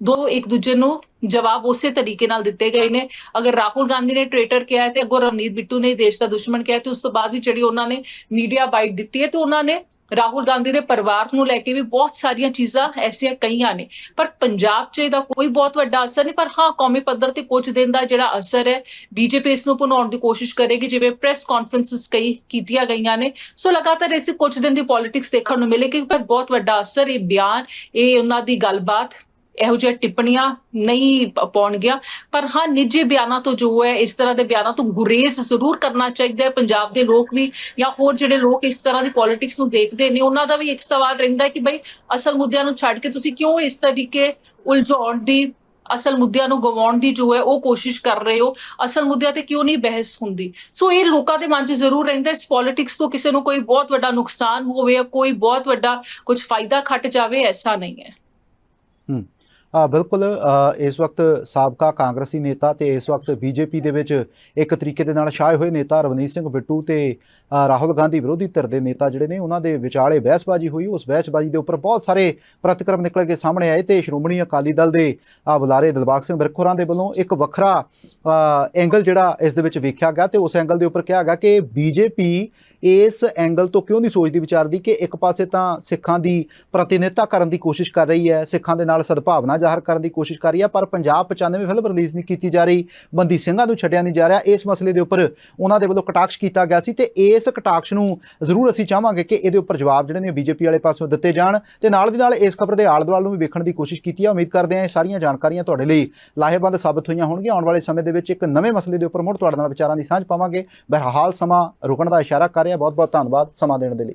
ਦੋ ਇੱਕ ਦੂਜੇ ਨੂੰ ਜਵਾਬ ਉਸੇ ਤਰੀਕੇ ਨਾਲ ਦਿੱਤੇ ਗਏ ਨੇ। ਅਗਰ ਰਾਹੁਲ ਗਾਂਧੀ ਨੇ ਟ੍ਰੇਟਰ ਕਿਹਾ ਤੇ ਅਗਰ ਰਵਨੀਤ ਬਿੱਟੂ ਨੇ ਦੇਸ਼ ਦਾ ਦੁਸ਼ਮਣ ਕਿਹਾ ਤੇ ਉਸ ਤੋਂ ਬਾਅਦ ਵੀ ਜਿਹੜੀ ਉਹਨਾਂ ਨੇ ਮੀਡੀਆ ਬਾਈਟ ਦਿੱਤੀ ਹੈ ਤੇ ਉਹਨਾਂ ਨੇ ਰਾਹੁਲ ਗਾਂਧੀ ਦੇ ਪਰਿਵਾਰ ਨੂੰ ਲੈ ਕੇ ਵੀ ਬਹੁਤ ਸਾਰੀਆਂ ਚੀਜ਼ਾਂ ਐਸੀਆਂ ਕਹੀਆਂ ਨੇ। ਪਰ ਪੰਜਾਬ 'ਚ ਇਹਦਾ ਕੋਈ ਬਹੁਤ ਵੱਡਾ ਅਸਰ ਨਹੀਂ, ਪਰ ਹਾਂ, ਕੌਮੀ ਪੱਧਰ ਤੇ ਕੁਝ ਦਿਨ ਦਾ ਜਿਹੜਾ ਅਸਰ ਹੈ ਬੀਜੇਪੀ ਇਸ ਨੂੰ ਭੁਨਾਉਣ ਦੀ ਕੋਸ਼ਿਸ਼ ਕਰੇਗੀ, ਜਿਵੇਂ ਪ੍ਰੈਸ ਕਾਨਫਰੰਸਸ ਕਈ ਕੀਤੀਆਂ ਗਈਆਂ ਨੇ। ਸੋ ਲਗਾਤਾਰ ਇਸੇ ਕੁਝ ਦਿਨ ਦੀ ਪੋਲਿਟਿਕਸ ਦੇਖਣ ਨੂੰ ਮਿਲੇਗੀ, ਪਰ ਬਹੁਤ ਵੱਡਾ ਅਸਰ, ਇਹ ਬਿਆਨ, ਇਹ ਉਹਨਾਂ ਦੀ ਗੱਲਬਾਤ ਇਹੋ ਜਿਹੀ ਟਿੱਪਣੀਆਂ ਨਹੀਂ ਪਾਉਣਗੀਆਂ। ਪਰ ਹਾਂ, ਨਿੱਜੀ ਬਿਆਨਾਂ ਤੋਂ ਜੋ ਹੈ, ਇਸ ਤਰ੍ਹਾਂ ਦੇ ਬਿਆਨਾਂ ਤੋਂ ਗੁਰੇਜ਼ ਜ਼ਰੂਰ ਕਰਨਾ ਚਾਹੀਦਾ ਹੈ। ਪੰਜਾਬ ਦੇ ਲੋਕ ਵੀ ਜਾਂ ਹੋਰ ਜਿਹੜੇ ਲੋਕ ਇਸ ਤਰ੍ਹਾਂ ਦੀ ਪੋਲਿਟਿਕਸ ਨੂੰ ਦੇਖਦੇ ਨੇ, ਉਹਨਾਂ ਦਾ ਵੀ ਇੱਕ ਸਵਾਲ ਰਹਿੰਦਾ ਹੈ ਕਿ ਬਈ ਅਸਲ ਮੁੱਦਿਆਂ ਨੂੰ ਛੱਡ ਕੇ ਤੁਸੀਂ ਕਿਉਂ ਇਸ ਤਰੀਕੇ ਉਲਝਾਉਣ ਦੀ, ਅਸਲ ਮੁੱਦਿਆਂ ਨੂੰ ਗਵਾਉਣ ਦੀ ਜੋ ਹੈ, ਉਹ ਕੋਸ਼ਿਸ਼ ਕਰ ਰਹੇ ਹੋ? ਅਸਲ ਮੁੱਦਿਆਂ ਤੇ ਕਿਉਂ ਨਹੀਂ ਬਹਿਸ ਹੁੰਦੀ? ਸੋ ਇਹ ਲੋਕਾਂ ਦੇ ਮਨ 'ਚ ਜ਼ਰੂਰ ਰਹਿੰਦਾ ਇਸ ਪੋਲਿਟਿਕਸ ਤੋਂ ਕਿਸੇ ਨੂੰ ਕੋਈ ਬਹੁਤ ਵੱਡਾ ਨੁਕਸਾਨ ਹੋਵੇ ਜਾਂ ਕੋਈ ਬਹੁਤ ਵੱਡਾ ਕੁਝ ਫਾਇਦਾ ਖੱਟ ਜਾਵੇ, ਐਸਾ ਨਹੀਂ ਹੈ। ਆ ਬਿਲਕੁਲ ਇਸ ਵਕਤ ਸਾਬਕਾ ਕਾਂਗਰਸੀ ਨੇਤਾ ਤੇ ਇਸ ਵਕਤ ਬੀਜੇਪੀ ਦੇ ਵਿੱਚ ਇੱਕ ਤਰੀਕੇ ਦੇ ਨਾਲ ਛਾਏ ਹੋਏ ਨੇਤਾ ਰਵਨੀਤ ਸਿੰਘ ਬਿੱਟੂ ਤੇ ਰਾਹੁਲ ਗਾਂਧੀ ਵਿਰੋਧੀ ਧਿਰ ਦੇ ਨੇਤਾ ਜਿਹੜੇ ਨੇ, ਉਹਨਾਂ ਦੇ ਵਿਚਾਲੇ ਬਹਿਸਬਾਜ਼ੀ ਹੋਈ। ਉਸ ਬਹਿਸਬਾਜ਼ੀ ਦੇ ਉੱਪਰ ਬਹੁਤ ਸਾਰੇ ਪ੍ਰਤੀਕਰਮ ਨਿਕਲ ਕੇ ਸਾਹਮਣੇ ਆਏ ਤੇ ਸ਼੍ਰੋਮਣੀ ਅਕਾਲੀ ਦਲ ਦੇ ਬੁਲਾਰੇ ਦਿਲਬਾਗ ਸਿੰਘ ਬਿਰਖੋਰਾਂ ਦੇ ਵੱਲੋਂ ਇੱਕ ਵੱਖਰਾ ਐਂਗਲ ਜਿਹੜਾ ਇਸ ਦੇ ਵਿੱਚ ਵੇਖਿਆ ਗਿਆ ਤੇ ਉਸ ਐਂਗਲ ਦੇ ਉੱਪਰ ਕਿਹਾ ਗਿਆ ਕਿ ਬੀਜੇਪੀ ਇਸ ਐਂਗਲ ਤੋਂ ਕਿਉਂ ਨਹੀਂ ਸੋਚਦੀ ਵਿਚਾਰਦੀ ਕਿ ਇੱਕ ਪਾਸੇ ਤਾਂ ਸਿੱਖਾਂ ਦੀ ਪ੍ਰਤੀਨਿਧਤਾ ਕਰਨ ਦੀ ਕੋਸ਼ਿਸ਼ ਕਰ ਰਹੀ ਹੈ, ਸਿੱਖਾਂ ਦੇ ਨਾਲ ਸਦਭਾਵਨਾ ਜ਼ਾਹਰ ਕਰਨ ਦੀ ਕੋਸ਼ਿਸ਼ ਕਰ ਰਹੀ ਹੈ ਪਰ ਪੰਜਾਬ 95 ਫਿਲਮ ਰਿਲੀਜ਼ ਨਹੀਂ ਕੀਤੀ ਜਾ ਰਹੀ, ਬੰਦੀ ਸਿੰਘਾਂ ਨੂੰ ਛੱਡਿਆ ਨਹੀਂ ਜਾ ਰਿਹਾ। ਇਸ ਮਸਲੇ ਦੇ ਉੱਪਰ ਉਹਨਾਂ ਦੇ ਵੱਲੋਂ ਕਟਾਕਸ਼ ਕੀਤਾ ਗਿਆ ਸੀ ਤੇ ਇਸ ਕਟਾਕਸ਼ ਨੂੰ ਜ਼ਰੂਰ ਅਸੀਂ ਚਾਹਾਂਗੇ ਕਿ ਇਹਦੇ ਉੱਪਰ ਜਵਾਬ ਜਿਹੜੇ ਨੇ ਬੀਜੇਪੀ ਵਾਲੇ ਪਾਸੋਂ ਦਿੱਤੇ ਜਾਣ ਤੇ ਨਾਲ ਦੀ ਨਾਲ ਇਸ ਖਬਰ ਦੇ ਆਲ਼ ਦੁਆਲੇ ਨੂੰ ਵੀ ਵੇਖਣ ਦੀ ਕੋਸ਼ਿਸ਼ ਕੀਤੀ ਹੈ ਉਮੀਦ ਕਰਦੇ ਹਾਂ ਇਹ ਸਾਰੀਆਂ ਜਾਣਕਾਰੀਆਂ ਤੁਹਾਡੇ ਲਈ ਲਾਹੇਵੰਦ ਸਾਬਤ ਹੋਈਆਂ ਹੋਣਗੀਆਂ। ਆਉਣ ਵਾਲੇ ਸਮੇਂ ਦੇ ਵਿੱਚ ਇੱਕ ਨਵੇਂ ਮਸਲੇ ਦੇ ਉੱਪਰ ਮੁੜ ਤੁਹਾਡੇ ਨਾਲ ਵਿਚਾਰਾਂ ਦੀ ਸਾਂਝ ਪਾਵਾਂਗੇ। ਬਹਰਹਾਲ ਸਮਾਂ ਰੁਕਣ ਦਾ ਇਸ਼ਾਰਾ ਕਰ ਰਿਹਾ। ਬਹੁਤ ਬਹੁਤ ਧੰਨਵਾਦ ਸਮਾਂ ਦੇਣ ਦੇ ਲਈ।